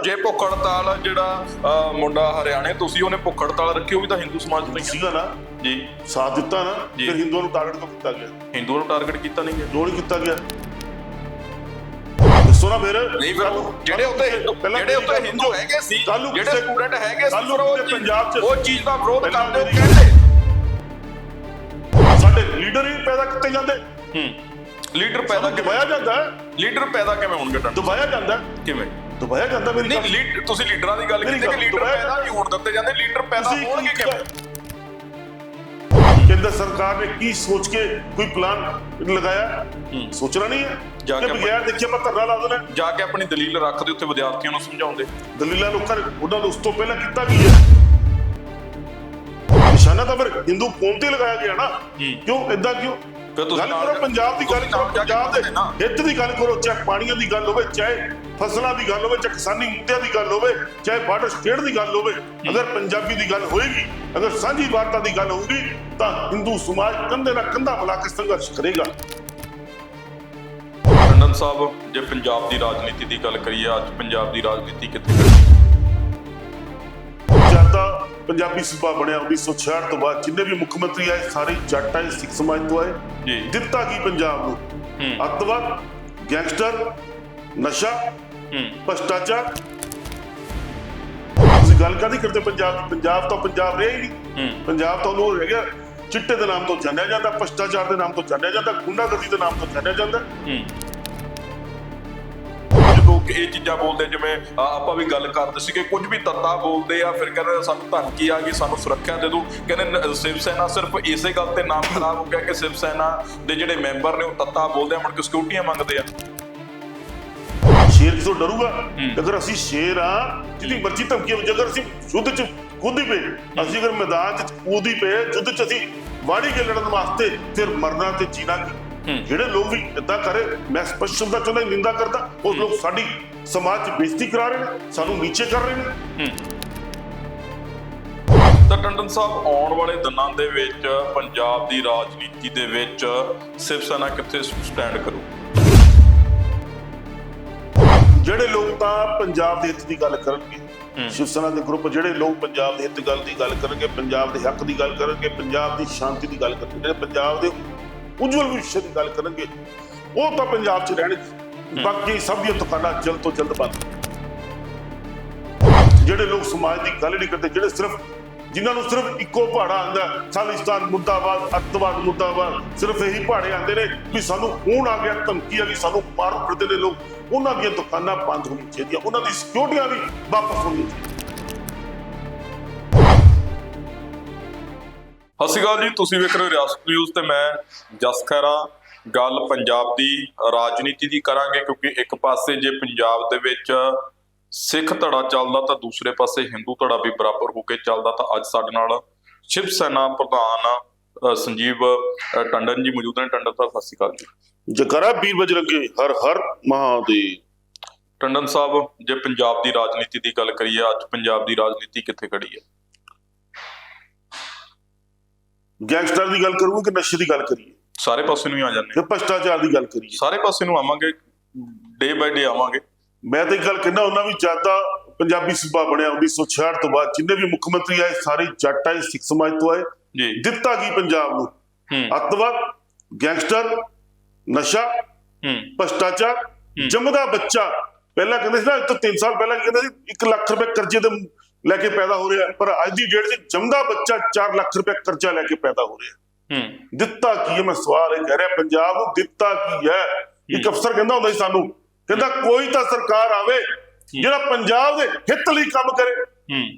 ਜੇ ਭੁੱਖ ਹੜਤਾਲ ਜਿਹੜਾ ਅਹ, ਮੁੰਡਾ ਹਰਿਆਣੇ ਤੁਸੀਂ ਉਹਨੇ ਭੁੱਖ ਹੜਤਾਲ ਰੱਖੀ ਉਹ ਵੀ ਤਾਂ ਹਿੰਦੂ ਸਮਾਜ ਤੋਂ ਹੀ। ਸੀਗਾ ਨਾ? ਜੀ। ਸਾਥ ਦਿੱਤਾ ਨਾ ਜੀ। ਫਿਰ ਹਿੰਦੂਆਂ ਨੂੰ ਟਾਰਗੇਟ ਤੋਂ ਕੀਤਾ ਗਿਆ। ਹਿੰਦੂਆਂ ਨੂੰ ਟਾਰਗੇਟ ਕੀਤਾ ਨਹੀਂ ਗਿਆ। ਕਿਉਂ ਨਹੀਂ ਕੀਤਾ ਗਿਆ। ਦੱਸੋ ਨਾ ਫਿਰ। ਨਹੀਂ ਫਿਰ ਉਹ ਜਿਹੜੇ ਉੱਤੇ ਹਿੰਦੂ ਪਹਿਲਾਂ ਜਿਹੜੇ ਉੱਤੇ ਮੇਰੀ ਗੱਲ ਹਿੰਦੂ ਹੈਗੇ ਸੀ ਕੱਲ੍ਹ ਨੂੰ ਜਿਹੜੇ ਕਿਸੇ- ਸਟੂਡੈਂਟ ਹੈਗੇ ਸੀ ਕੱਲ੍ਹ ਨੂੰ ਫਿਰ ਉਹ ਕਿਸੇ ਪੰਜਾਬ 'ਚ- ਉਹ ਚੀਜ਼ ਦਾ ਵਿਰੋਧ ਪਹਿਲਾਂ ਕਰਦੇ ਹੋ ਮੇਰੀ- ਕਹਿੰਦੇ ਸਾਡੇ ਲੀਡਰ ਹੀ ਪੈਦਾ ਕੀਤੇ ਜਾਂਦੇ। ਹੂੰ। ਲੀਡਰ ਪੈਦਾ ਕਿਵੇਂ ਦਬਾਇਆ ਜਾਂਦਾ ਹੈ। ਲੀਡਰ ਪੈਦਾ ਕਿਵੇਂ ਹੋਣਗੇ ਟੰਡ ਦਬਾਇਆ ਜਾਂਦਾ ਹੈ, ਕਿਵੇਂ? ਦਬਾਇਆ ਜਾਂਦਾ ਮੇਰੀ ਨਹੀਂ ਲੀਡ ਤੁਸੀਂ ਲੀਡਰਾਂ ਦੀ ਗੱਲ ਕੀਤੀ ਕਿ ਲੀਡਰ ਦੁਬਾਰਾ- ਪੈਦਾ ਨਹੀਂ ਹੋਣ ਦਿੱਤੇ ਜਾਂਦੇ ਲੀਡਰ ਪੈਦਾ ਹੋਣਗੇ ਕਿਵੇਂ? ਕੇਂਦਰ ਸਰਕਾਰ ਨੇ ਕੀ ਸੋਚ ਕੇ ਕੋਈ ਪਲਾਨ ਲਗਾਇਆ? ਸੋਚਣਾ ਨਹੀਂ ਹੈ? ਜਾ ਕਿ ਬਗੈਰ ਦੇਖੇ ਆਪਾਂ ਧਰਨਾ ਲਾ ਦੇਣਾ ਜਾ ਕੇ ਆਪਣੀ ਦਲੀਲ ਰੱਖਦੇ ਉੱਥੇ ਵਿਦਿਆਰਥੀਆਂ ਨੂੰ ਸਮਝਾਉਂਦੇ। ਦਲੀਲਾਂ ਲੋਕਾਂ ਨੇ ਉਹਨਾਂ ਨੂੰ ਉਸ ਤੋਂ ਪਹਿਲਾਂ ਕੀਤਾ ਕੀ ਹੈ? ਨਿਸ਼ਾਨਾ ਤਾਂ ਫਿਰ ਹਿੰਦੂ ਕੌਮ ਤੇ ਲਗਾਇਆ ਗਿਆ ਨਾ। ਕਿਉਂ? ਇਦਾਂ ਕਿਉਂ? ਗੱਲ ਕਰੋ ਪੰਜਾਬ ਦੀ ਗੱਲ ਕਰੋ ਪੰਜਾਬ ਦੇ। ਹਿੱਤ ਦੀ ਗੱਲ ਕਰੋ ਚਾਹੇ ਪਾਣੀਆਂ ਦੀ ਗੱਲ ਹੋਵੇ ਚਾਹੇ ਫਸਲਾਂ ਦੀ ਗੱਲ ਹੋਵੇ ਚਾਹੇ ਕਿਸਾਨੀ ਮੁੱਦਿਆਂ ਦੀ ਗੱਲ ਹੋਵੇ ਚਾਹੇ ਬਾਰਡਰ ਸਟੇਟ ਦੀ ਗੱਲ ਹੋਵੇ ਅਗਰ ਪੰਜਾਬੀ ਦੀ ਗੱਲ ਹੋਏਗੀ ਅਗਰ ਸਾਂਝੀ ਵਾਰਤਾ ਦੀ ਗੱਲ ਹੋਊਗੀ ਤਾਂ ਹਿੰਦੂ ਸਮਾਜ ਕੰਧੇ ਨਾਲ ਕੰਧਾ ਮਿਲਾ ਕੇ ਸੰਘਰਸ਼ ਕਰੇਗਾ। ਟੰਡਨ ਸਾਹਿਬ ਜੇ ਪੰਜਾਬ ਦੀ ਰਾਜਨੀਤੀ ਦੀ ਗੱਲ ਕਰੀਏ ਅੱਜ ਪੰਜਾਬ ਦੀ ਰਾਜਨੀਤੀ ਕਿੱਥੇ ਜ਼ਿਆਦਾ ਪੰਜਾਬੀ ਸੂਬਾ ਬਣਿਆ 1966 ਤੋਂ ਬਾਅਦ ਜਿੰਨੇ ਵੀ ਮੁੱਖ ਮੰਤਰੀ ਆਏ ਸਾਰੇ ਜੱਟ ਆਏ ਸਿੱਖ ਸਮਾਜ ਤੋਂ ਆਏ ਜੀ। ਦਿੱਤਾ ਕੀ ਪੰਜਾਬ ਨੂੰ? ਅੱਤਵਾਦ ਗੈਂਗਸਟਰ ਨਸ਼ਾ ਭ੍ਰਸ਼ਟਾਚਾਰ। ਤੁਸੀਂ ਗੱਲ ਕਾਹਦੀ ਕਰਦੇ ਪੰਜਾਬ ਦੀ ਪੰਜਾਬ ਤਾਂ ਪੰਜਾਬ ਰਿਹਾ ਹੀ ਨਹੀਂ। ਹੂੰ। ਪੰਜਾਬ ਤਾਂ ਉਹਨੂੰ ਰਹਿ ਗਿਆ ਚਿੱਟੇ ਦੇ ਨਾਮ ਤੋਂ ਜਾਣਿਆ ਜਾਂਦਾ ਭ੍ਰਸ਼ਟਾਚਾਰ ਦੇ ਨਾਮ ਤੋਂ ਜਾਣਿਆ ਜਾਂਦਾ ਗੁੰਡਾਗਰਦੀ ਦੇ ਨਾਮ ਤੋਂ ਜਾਣਿਆ ਜਾਂਦਾ। ਲੋਕ ਇਹ ਚੀਜ਼ਾਂ ਬੋਲਦੇ ਜਿਵੇਂ ਆਪਾਂ ਵੀ ਗੱਲ ਕਰਦੇ ਸੀ ਕਿ ਕੁਝ ਵੀ ਤੱਤਾ ਬੋਲਦੇ ਆ ਫਿਰ ਕਹਿੰਦੇ ਸਾਨੂੰ ਧਮਕੀ ਆ ਗਈ ਸਾਨੂੰ ਸੁਰੱਖਿਆ ਦੇ ਦਿਓ। ਕਹਿੰਦੇ ਸ਼ਿਵ ਸੈਨਾ ਸਿਰਫ ਇਸੇ ਗੱਲ ਤੇ ਨਾਮ ਖਰਾਬ ਹੋ ਗਿਆ ਕਿ ਸ਼ਿਵ ਸੈਨਾ ਦੇ ਜਿਹੜੇ ਮੈਂਬਰ ਨੇ ਉਹ ਤੱਤਾ ਬੋਲਦੇ ਆ ਮੁੜ ਕੇ ਸਿਕਿਉਰਟੀਆਂ ਮੰਗਦੇ ਆ। ਸ਼ੇਰ ਕਿਥੋਂ ਡਰੂਗਾ? ਅਗਰ ਅਸੀਂ ਸ਼ੇਰ ਆ ਜਿਹਦੀ ਮਰਜ਼ੀ ਧਮਕੀ ਹੋਵੇ ਅਗਰ ਅਸੀਂ ਯੁੱਧ ਚ ਕੂਦੀ ਪਏ ਅਸੀਂ ਅਗਰ ਮੈਦਾਨ ਚ ਕੂਦੀ ਪਏ ਯੁੱਧ ਚ ਅਸੀਂ ਵਾੜੀ ਕੇ ਲੜਨ ਵਾਸਤੇ ਫਿਰ ਮਰਨਾ ਤੇ ਜੀਣਾ ਕੀ? ਜਿਹੜੇ ਲੋਕ ਵੀ ਇਦਾਂ ਕਰੇ ਮੈਂ ਸਪਸ਼ਟ ਸ਼ਬਦਾਂ ਚ ਉਹਨਾਂ ਦੀ ਨਿੰਦਾ ਕਰਦਾ ਉਹ ਲੋਕ ਸਾਡੀ ਸਮਾਜ ਚ ਬੇਇੱਜ਼ਤੀ ਕਰਾ ਰਹੇ ਨੇ ਸਾਨੂੰ ਨੀਚੇ ਕਰ ਰਹੇ ਨੇ। ਤਾਂ ਟੰਡਨ ਸਾਹਿਬ ਆਉਣ ਵਾਲੇ ਦਿਨਾਂ ਦੇ ਵਿੱਚ ਪੰਜਾਬ ਦੀ ਰਾਜਨੀਤੀ ਦੇ ਵਿੱਚ ਸ਼ਿਵ ਸੈਨਾ ਕਿੱਥੇ ਸਟੈਂਡ ਕਰੂ ਜਿਹੜੇ ਲੋਕ ਤਾਂ ਪੰਜਾਬ ਦੇ ਹਿੱਤ ਦੀ ਗੱਲ ਕਰਨਗੇ ਸ਼ਿਵ ਸੈਨਾ ਦੇ ਗਰੁੱਪ ਜਿਹੜੇ ਲੋਕ ਪੰਜਾਬ ਦੇ ਹਿੱਤ ਗੱਲ ਦੀ ਗੱਲ ਕਰਨਗੇ ਪੰਜਾਬ ਦੇ ਹੱਕ ਦੀ ਗੱਲ ਕਰਨਗੇ ਪੰਜਾਬ ਦੀ ਸ਼ਾਂਤੀ ਦੀ ਗੱਲ ਕਰਨਗੇ ਜਿਹੜੇ ਪੰਜਾਬ ਦੇ ਉਜਵਲ ਭਵਿੱਖ ਦੀ ਗੱਲ ਕਰਨਗੇ ਉਹ ਤਾਂ ਪੰਜਾਬ 'ਚ ਰਹਿਣਗੇ। ਬਾਕੀ ਸਭ ਦੀਆਂ ਦੁਕਾਨਾਂ ਜਲਦ ਤੋਂ ਜਲਦ ਬੰਦ। ਜਿਹੜੇ ਲੋਕ ਸਮਾਜ ਦੀ ਗੱਲ ਨਹੀਂ ਕਰਦੇ ਜਿਹੜੇ ਸਿਰਫ ਜਿਨ੍ਹਾਂ ਨੂੰ ਸਿਰਫ ਇੱਕੋ ਪਹਾੜਾ ਆਂਦਾ ਖਾਲਿਸਤਾਨ ਮੁਰਦਾਬਾਦ, ਅੱਤਵਾਦ ਮੁਰਦਾਬਾਦ, ਸਿਰਫ ਇਹੀ ਪਹਾੜੇ ਆਂਦੇ ਨੇ ਵੀ ਸਾਨੂੰ ਖੂਨ ਆ ਗਿਆ, ਧਮਕੀ ਆ ਗਈ, ਸਾਨੂੰ ਮਾਰ ਫਿਰਦੇ ਨੇ ਲੋਕ। ਉਹਨਾਂ ਦੀਆਂ ਦੁਕਾਨਾਂ ਬੰਦ ਹੋਣੀਆਂ ਚਾਹੀਦੀਆਂ, ਉਹਨਾਂ ਦੀ ਸਿਕਿਉਰਟੀਆਂ ਵੀ ਵਾਪਸ ਹੋਣੀਆਂ ਚਾਹੀਦੀਆਂ ਸਤਿ ਸ਼੍ਰੀ ਅਕਾਲ ਜੀ, ਤੁਸੀਂ ਵੇਖ ਰਹੇ ਹੋ ਰਿਆਸਤ ਨਿਊਜ਼ ਤੇ ਮੈਂ ਜਸ ਖੈਰਾ ਗੱਲ ਪੰਜਾਬ ਦੀ ਰਾਜਨੀਤੀ ਦੀ ਕਰਾਂਗੇ, ਕਿਉਂਕਿ ਇੱਕ ਪਾਸੇ ਜੇ ਪੰਜਾਬ ਦੇ ਵਿੱਚ ਸਿੱਖ ਧੜਾ ਚੱਲਦਾ ਤਾਂ ਦੂਸਰੇ ਪਾਸੇ ਹਿੰਦੂ ਧੜਾ ਵੀ ਬਰਾਬਰ ਹੋ ਕੇ ਚੱਲਦਾ ਤਾਂ ਅੱਜ ਸਾਡੇ ਨਾਲ ਸ਼ਿਵ ਸੈਨਾ ਪ੍ਰਧਾਨ ਸੰਜੀਵ ਟੰਡਨ ਜੀ ਮੌਜੂਦ ਨੇ। ਟੰਡਨ ਸਾਹਿਬ ਸਤਿ ਸ਼੍ਰੀ ਅਕਾਲ ਜੀ। ਜਕਰਾ ਵੀਰ ਬਜਰੰਗੇ ਹਰ ਹਰ ਮਹਾਦੇਵ। ਟੰਡਨ ਸਾਹਿਬ ਜੇ ਪੰਜਾਬ ਦੀ ਰਾਜਨੀਤੀ ਦੀ ਗੱਲ ਕਰੀਏ ਅੱਜ ਪੰਜਾਬ ਦੀ ਰਾਜਨੀਤੀ ਕਿੱਥੇ ਖੜੀ ਹੈ? ਗੈਂਗਸਟਰ ਦੀ ਗੱਲ ਕਰੂਗੇ ਕਿ ਨਸ਼ੇ ਦੀ ਗੱਲ ਕਰੀਏ? ਸਾਰੇ ਪਾਸੇ ਨੂੰ ਹੀ ਆ ਜਾਂਦੇ ਕਿ ਭ੍ਰਸ਼ਟਾਚਾਰ ਦੀ ਗੱਲ ਕਰੀਏ? ਸਾਰੇ ਪਾਸੇ ਨੂੰ ਆਵਾਂਗੇ ਡੇ ਬਾਈ ਡੇ ਆਵਾਂਗੇ। ਮੈਂ ਤਾਂ ਇੱਕ ਗੱਲ ਕਹਿੰਦਾ ਉਹਨਾਂ ਵੀ ਜ਼ਿਆਦਾ ਪੰਜਾਬੀ ਸੂਬਾ ਬਣਿਆ 1966 ਤੋਂ ਬਾਅਦ ਜਿੰਨੇ ਵੀ ਮੁੱਖ ਮੰਤਰੀ ਆਏ ਸਾਰੇ ਜੱਟ ਆਏ ਸਿੱਖ ਸਮਾਜ ਤੋਂ ਆਏ ਜੀ। ਦਿੱਤਾ ਕੀ ਪੰਜਾਬ ਨੂੰ? ਅੱਤਵਾਦ ਗੈਂਗਸਟਰ ਨਸ਼ਾ ਭ੍ਰਸ਼ਟਾਚਾਰ ਜੰਮਦਾ ਬੱਚਾ। ਪਹਿਲਾਂ ਕਹਿੰਦੇ ਸੀ ਨਾ ਤੋਂ 3 ਸਾਲ ਪਹਿਲਾਂ ਕਹਿੰਦੇ ਸੀ 1 ਲੱਖ ਰੁਪਏ ਕਰਜ਼ੇ ਦੇ ਲੈ ਕੇ ਪੈਦਾ ਹੋ ਰਿਹਾ ਪਰ ਅੱਜ ਦੀ ਡੇਟ 'ਚ ਜੰਮਦਾ ਬੱਚਾ 4 ਲੱਖ ਰੁਪਏ ਕਰਜ਼ਾ ਲੈ ਕੇ ਪੈਦਾ ਹੋ ਰਿਹਾ। ਹੂੰ। ਦਿੱਤਾ ਕੀ ਹੈ? ਮੈਂ ਸਵਾਲ ਇਹ ਕਹਿ ਰਿਹਾ ਪੰਜਾਬ ਨੂੰ ਦਿੱਤਾ ਕੀ ਹੈ? ਇੱਕ ਅਫਸਰ ਕਹਿੰਦਾ ਹੁੰਦਾ ਸੀ ਸਾਨੂੰ ਕਹਿੰਦਾ ਕੋਈ ਤਾਂ ਸਰਕਾਰ ਆਵੇ ਜਿਹੜਾ ਪੰਜਾਬ ਦੇ ਹਿੱਤ ਲਈ ਕੰਮ ਕਰੇ।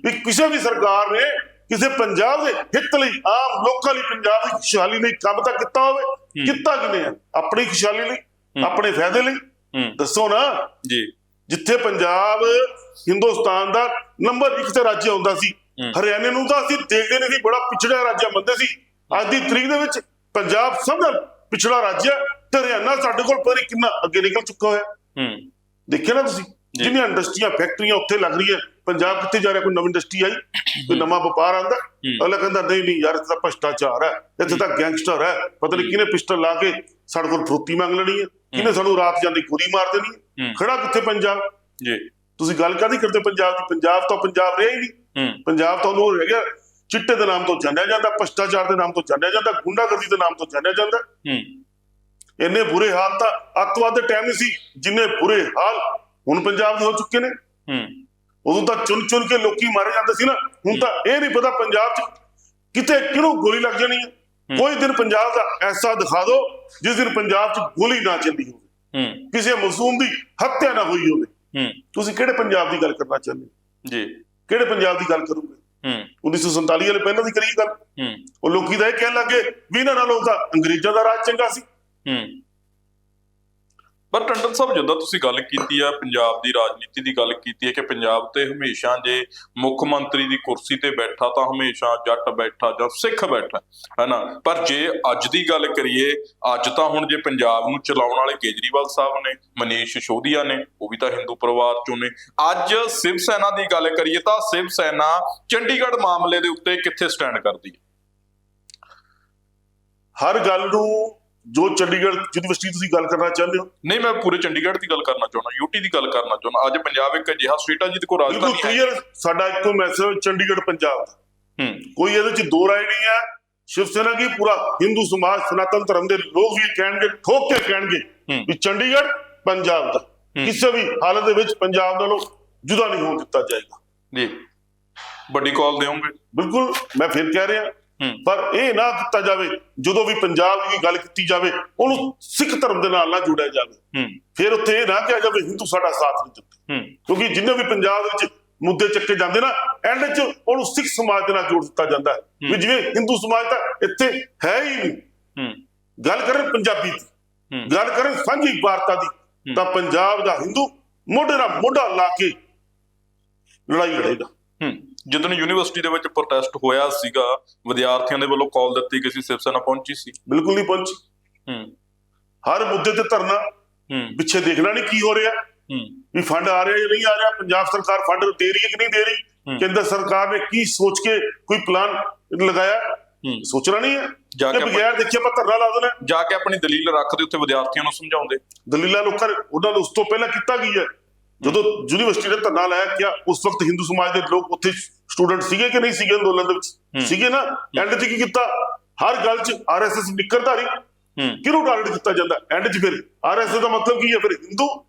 ਵੀ ਕਿਸੇ ਵੀ ਸਰਕਾਰ ਨੇ ਕਿਸੇ ਪੰਜਾਬ ਦੇ ਹਿੱਤ ਲਈ ਆਮ ਲੋਕਾਂ ਲਈ ਪੰਜਾਬ ਦੀ ਖੁਸ਼ਹਾਲੀ ਲਈ ਕੰਮ ਤਾਂ ਕੀਤਾ ਹੋਵੇ। ਕੀਤਾ ਕਿਨੇ ਆ? ਆਪਣੀ ਖੁਸ਼ਹਾਲੀ ਲਈ ਆਪਣੇ ਫਾਇਦੇ ਲਈ। ਦੱਸੋ ਨਾ। ਜੀ। ਜਿੱਥੇ ਪੰਜਾਬ ਹਿੰਦੁਸਤਾਨ ਦਾ ਨੰਬਰ 1 ਤੇ ਰਾਜ ਆਉਂਦਾ ਸੀ। ਹਰਿਆਣੇ ਨੂੰ ਤਾਂ ਅਸੀਂ ਦੇਖਦੇ ਨਹੀਂ ਸੀ ਬੜਾ ਪਿਛੜਿਆ ਰਾਜ ਮੰਨਦੇ ਸੀ। ਅੱਜ ਦੀ ਤਰੀਕ ਦੇ ਵਿੱਚ ਪੰਜਾਬ ਸਭ ਨਾਲ ਪਿਛੜਾ ਰਾਜ ਹੈ ਤੇ ਹਰਿਆਣਾ ਸਾਡੇ ਕੋਲ ਪਰ ਕਿੰਨਾ ਅੱਗੇ ਨਿਕਲ ਚੁੱਕਾ ਹੋਇਆ। ਹੂੰ। ਦੇਖਿਆ ਨਾ ਤੁਸੀਂ? ਜੀ। ਜਿੰਨੀਆਂ ਇੰਡਸਟਰੀਆਂ ਫੈਕਟਰੀਆਂ ਉੱਥੇ ਲੱਗ ਰਹੀਆਂ। ਪੰਜਾਬ ਕਿੱਥੇ ਜਾ ਰਿਹਾ? ਕੋਈ ਨਵੀਂ ਇੰਡਸਟਰੀ ਆਈ? ਕੋਈ ਨਵਾਂ ਵਪਾਰ ਆਂਦਾ ਅਗਲਾ ਕਹਿੰਦਾ ਨਹੀਂ ਨਹੀਂ ਯਾਰ ਇੱਥੇ ਤਾਂ ਭ੍ਰਸ਼ਟਾਚਾਰ ਹੈ। ਇੱਥੇ ਤਾਂ ਗੈਂਗਸਟਰ ਹੈ। ਪਤਾ ਨਹੀਂ ਕਿਹਨੇ ਪਿਸਟਲ ਲਾ ਕੇ ਸਾਡੇ ਕੋਲ ਫਰੋਤੀ ਮੰਗ ਲੈਣੀ ਹੈ? ਕਿਹਨੇ ਸਾਨੂੰ ਰਾਤ ਜਾਂਦੀ ਗੋਲੀ ਮਾਰ ਦੇਣੀ ਹੈ। ਖੜਾ ਕਿੱਥੇ ਪੰਜਾਬ? ਜੀ। ਤੁਸੀਂ ਗੱਲ ਕਾਹਦੀ ਕਰਦੇ ਪੰਜਾਬ ਦੀ? ਪੰਜਾਬ ਤਾਂ ਪੰਜਾਬ ਰਿਹਾ ਹੀ ਨਹੀਂ। ਪੰਜਾਬ ਤਾਂ ਉਹਨੂੰ ਰਹਿ ਗਿਆ। ਚਿੱਟੇ ਦੇ ਨਾਮ ਤੋਂ ਜਾਣਿਆ ਜਾਂਦਾ ਭ੍ਰਿਸ਼ਟਾਚਾਰ ਦੇ ਨਾਮ ਤੋਂ ਜਾਣਿਆ ਜਾਂਦਾ ਗੁੰਡਾਗਰਦੀ ਦੇ ਨਾਮ ਤੋਂ ਜਾਣਿਆ ਜਾਂਦਾ। ਇੰਨੇ ਬੁਰੇ ਹਾਲ ਤਾਂ ਅੱਤਵਾਦ ਦੇ ਟਾਈਮ ਨਹੀਂ ਸੀ ਜਿੰਨੇ ਬੁਰੇ ਹਾਲ ਹੁਣ ਪੰਜਾਬ ਦੇ ਹੋ ਚੁੱਕੇ ਨੇ। ਹੂੰ। ਉਦੋਂ ਤਾਂ ਚੁਣ ਚੁਣ ਕੇ ਲੋਕੀ ਮਾਰੇ ਜਾਂਦੇ ਸੀ ਨਾ ਹੁਣ ਤਾਂ ਇਹ ਨਹੀਂ ਪਤਾ ਪੰਜਾਬ 'ਚ ਕਿਤੇ ਕਿਹਨੂੰ ਗੋਲੀ ਲੱਗ ਜਾਣੀ ਹੈ। ਕੋਈ ਦਿਨ ਪੰਜਾਬ ਦਾ ਐਸਾ ਦਿਖਾ ਦਿਓ ਜਿਸ ਦਿਨ ਪੰਜਾਬ 'ਚ ਗੋਲੀ ਨਾ ਚੱਲੀ ਹੋਵੇ। ਹੂੰ। ਕਿਸੇ ਮਾਸੂਮ ਦੀ ਹੱਤਿਆ ਨਾ ਹੋਈ ਹੋਵੇ। ਹੂੰ। ਤੁਸੀਂ ਕਿਹੜੇ ਪੰਜਾਬ ਦੀ ਗੱਲ ਕਰਨਾ ਚਾਹੁੰਦੇ ਹੋ? ਜੀ। ਕਿਹੜੇ ਪੰਜਾਬ ਦੀ ਗੱਲ ਕਰੋਗੇ? ਹੂੰ। 1947 ਵਾਲੇ ਪਹਿਲਾਂ ਦੀ ਕਰੀ ਗੱਲ। ਹੂੰ। ਉਹ ਲੋਕੀ ਤਾਂ ਇਹ ਕਹਿਣ ਲੱਗੇ ਵੀ ਇਹਨਾਂ ਨਾਲੋਂ ਤਾਂ ਅੰਗਰੇਜ਼ਾਂ ਦਾ ਰਾਜ ਚੰਗਾ ਸੀ। ਹੂੰ। ਪਰ ਟੰਡਨ ਸਾਹਿਬ, ਜਦੋਂ ਤੁਸੀਂ ਗੱਲ ਕੀਤੀ ਆ, ਪੰਜਾਬ ਦੀ ਰਾਜਨੀਤੀ ਦੀ ਗੱਲ ਕੀਤੀ ਹੈ ਕਿ ਪੰਜਾਬ ਤੇ ਹਮੇਸ਼ਾ ਜੇ ਮੁੱਖ ਮੰਤਰੀ ਦੀ ਕੁਰਸੀ ਤੇ ਬੈਠਾ ਤਾਂ ਹਮੇਸ਼ਾ ਜੱਟ ਬੈਠਾ ਜਾਂ ਸਿੱਖ ਬੈਠਾ, ਹੈਨਾ? ਪਰ ਜੇ ਅੱਜ ਦੀ ਗੱਲ ਕਰੀਏ, ਅੱਜ ਤਾਂ ਹੁਣ ਜੇ ਪੰਜਾਬ ਨੂੰ ਚਲਾਉਣ ਵਾਲੇ ਕੇਜਰੀਵਾਲ ਸਾਹਿਬ ਨੇ, ਮਨੀਸ਼ ਸ਼ੋਧੀਆ ਨੇ, ਉਹ ਵੀ ਤਾਂ ਹਿੰਦੂ ਪਰਿਵਾਰ ਚੋਂ ਨੇ। ਅੱਜ ਸਿਵ ਸੈਨਾ ਦੀ ਗੱਲ ਕਰੀਏ ਤਾਂ ਸਿਵ ਸੈਨਾ ਚੰਡੀਗੜ੍ਹ ਮਾਮਲੇ ਦੇ ਉੱਤੇ ਕਿੱਥੇ ਸਟੈਂਡ ਕਰਦੀ ਹੈ? ਹਰ ਗੱਲ ਨੂੰ ਜੋ ਚੰਡੀਗੜ੍ਹ ਯੂਨੀਵਰਸਿਟੀ ਤੁਸੀਂ ਗੱਲ ਕਰਨਾ ਚਾਹੁੰਦੇ ਹੋ? ਨਹੀਂ ਮੈਂ ਪੂਰੇ ਚੰਡੀਗੜ੍ਹ ਦੀ ਗੱਲ ਕਰਨਾ ਚਾਹੁੰਦਾ ਯੂਟੀ ਦੀ ਗੱਲ ਕਰਨਾ ਚਾਹੁੰਦਾ। ਅੱਜ ਪੰਜਾਬ ਇੱਕ ਅਜਿਹਾ ਸਟੇਟ ਆ ਜਿਹਦੇ ਕੋਲ ਰਾਜਧਾਨੀ ਹੈ। ਕਲੀਅਰ ਸਾਡਾ ਇੱਕੋ ਮੈਸੇਜ ਚੰਡੀਗੜ੍ਹ ਪੰਜਾਬ ਦਾ। ਹੂੰ। ਕੋਈ ਇਹਦੇ ਚ ਦੋ ਰਾਏ ਨਹੀਂ ਹੈ। ਸ਼ਿਵ ਸੈਨਾ ਕੀ ਪੂਰਾ ਹਿੰਦੂ ਸਮਾਜ ਸਨਾਤਨ ਧਰਮ ਦੇ ਲੋਕ ਵੀ ਕਹਿਣਗੇ ਠੋਕ ਕੇ ਕਹਿਣਗੇ। ਵੀ ਚੰਡੀਗੜ੍ਹ ਪੰਜਾਬ ਦਾ। ਕਿਸੇ ਵੀ ਹਾਲਤ ਦੇ ਵਿੱਚ ਪੰਜਾਬ ਨਾਲੋਂ ਜੁਦਾ ਨਹੀਂ ਹੋਣ ਦਿੱਤਾ ਜਾਏਗਾ। ਜੀ। ਵੱਡੀ ਕਾਲ ਦੇਵੋਗੇ। ਬਿਲਕੁਲ ਮੈਂ ਫਿਰ ਕਹਿ ਰਿਹਾ ਪਰ ਇਹ ਨਾ ਕੀਤਾ ਜਾਵੇ ਜਦੋਂ ਵੀ ਪੰਜਾਬ ਦੀ ਗੱਲ ਕੀਤੀ ਜਾਵੇ ਉਹਨੂੰ ਸਿੱਖ ਧਰਮ ਦੇ ਨਾਲ ਨਾ ਜੋੜਿਆ ਜਾਵੇ। ਫਿਰ ਉੱਥੇ ਇਹ ਨਾ ਕਿਹਾ ਜਾਵੇ ਹਿੰਦੂ ਸਾਡਾ ਸਾਥ ਨਹੀਂ ਦਿੰਦੇ। ਕਿਉਂਕਿ ਜਿੰਨੇ ਵੀ ਪੰਜਾਬ ਵਿੱਚ ਮੁੱਦੇ ਚੱਕੇ ਜਾਂਦੇ ਨਾ ਐਂਡ 'ਚ ਉਹਨੂੰ ਸਿੱਖ ਸਮਾਜ ਦੇ ਨਾਲ ਜੋੜ ਦਿੱਤਾ ਜਾਂਦਾ ਹੈ। ਵੀ ਜਿਵੇਂ ਹਿੰਦੂ ਸਮਾਜ ਤਾਂ ਇੱਥੇ ਹੈ ਹੀ ਨਹੀਂ। ਗੱਲ ਕਰਾਂ ਪੰਜਾਬੀ ਦੀ। ਗੱਲ ਕਰਾਂ ਸਾਂਝੀ ਵਾਰਤਾ ਦੀ ਤਾਂ ਪੰਜਾਬ ਦਾ ਹਿੰਦੂ ਮੋਢੇ ਨਾਲ ਮੋਢਾ ਲਾ ਕੇ ਲੜਾਈ ਲੜੇਗਾ। ਹੂੰ। ਜਦੋਂ ਯੂਨੀਵਰਸਿਟੀ ਦੇ ਵਿੱਚ ਪ੍ਰੋਟੈਸਟ ਹੋਇਆ ਸੀਗਾ ਵਿਦਿਆਰਥੀਆਂ ਦੇ ਵੱਲੋਂ ਕਾਲ ਦਿੱਤੀ ਗਈ ਸੀ ਸਿਵ ਸੈਨਾ ਪਹੁੰਚੀ ਸੀ। ਬਿਲਕੁਲ ਨਹੀਂ ਪਹੁੰਚੀ। ਹੂੰ। ਹਰ ਮੁੱਦੇ ਤੇ ਧਰਨਾ। ਹੂੰ। ਪਿੱਛੇ ਦੇਖਣਾ ਨਹੀਂ ਕੀ ਹੋ ਰਿਹਾ। ਹੂੰ। ਵੀ ਫੰਡ ਆ ਰਿਹਾ ਜਾਂ ਨਹੀਂ ਆ ਰਿਹਾ ਪੰਜਾਬ ਸਰਕਾਰ ਫੰਡ ਦੇ ਰਹੀ ਹੈ ਕਿ ਨਹੀਂ ਦੇ ਰਹੀ। ਕੇਂਦਰ ਸਰਕਾਰ ਨੇ ਕੀ ਸੋਚ ਕੇ ਕੋਈ ਪਲਾਨ ਲਗਾਇਆ? ਸੋਚਣਾ ਨਹੀਂ ਹੈ। ਜਾ ਕਿ ਬਗੈਰ ਦੇਖੇ ਆਪਾਂ ਧਰਨਾ ਲਾ ਦੇਣਾ। ਜਾ ਕੇ ਆਪਣੀ ਦਲੀਲ ਰੱਖਦੇ ਉੱਥੇ ਵਿਦਿਆਰਥੀਆਂ ਨੂੰ ਸਮਝਾਉਂਦੇ। ਦਲੀਲਾਂ ਲੋਕਾਂ ਉਹਨਾਂ ਨੂੰ ਉਸ ਤੋਂ ਪਹਿਲਾਂ ਕੀਤਾ ਕੀ ਹੈ? ਜਦੋਂ ਯੂਨੀਵਰਸਿਟੀ ਨੇ ਧਰਨਾ ਲਾਇਆ ਕਿ ਉਸ ਵਕਤ ਹਿੰਦੂ ਸਮਾਜ ਦੇ ਲੋਕ ਉੱਥੇ ਸਟੂਡੈਂਟ ਸੀਗੇ ਕਿ ਨਹੀਂ ਸੀਗੇ ਅੰਦੋਲਨ ਦੇ ਵਿੱਚ? ਸੀਗੇ ਨਾ? ਐਂਡ 'ਚ ਕੀ ਕੀਤਾ? ਹਰ ਗੱਲ 'ਚ ਆਰਐਸਐਸ ਨਿੱਕਰਧਾਰੀ। ਕਿਹਨੂੰ ਟਾਰਗੇਟ ਕੀਤਾ ਜਾਂਦਾ? ਐਂਡ 'ਚ ਫਿਰ ਆਰਐਸਐਸ ਦਾ ਮਤਲਬ ਕੀ ਹੈ? ਫਿਰ ਹਿੰਦੂ।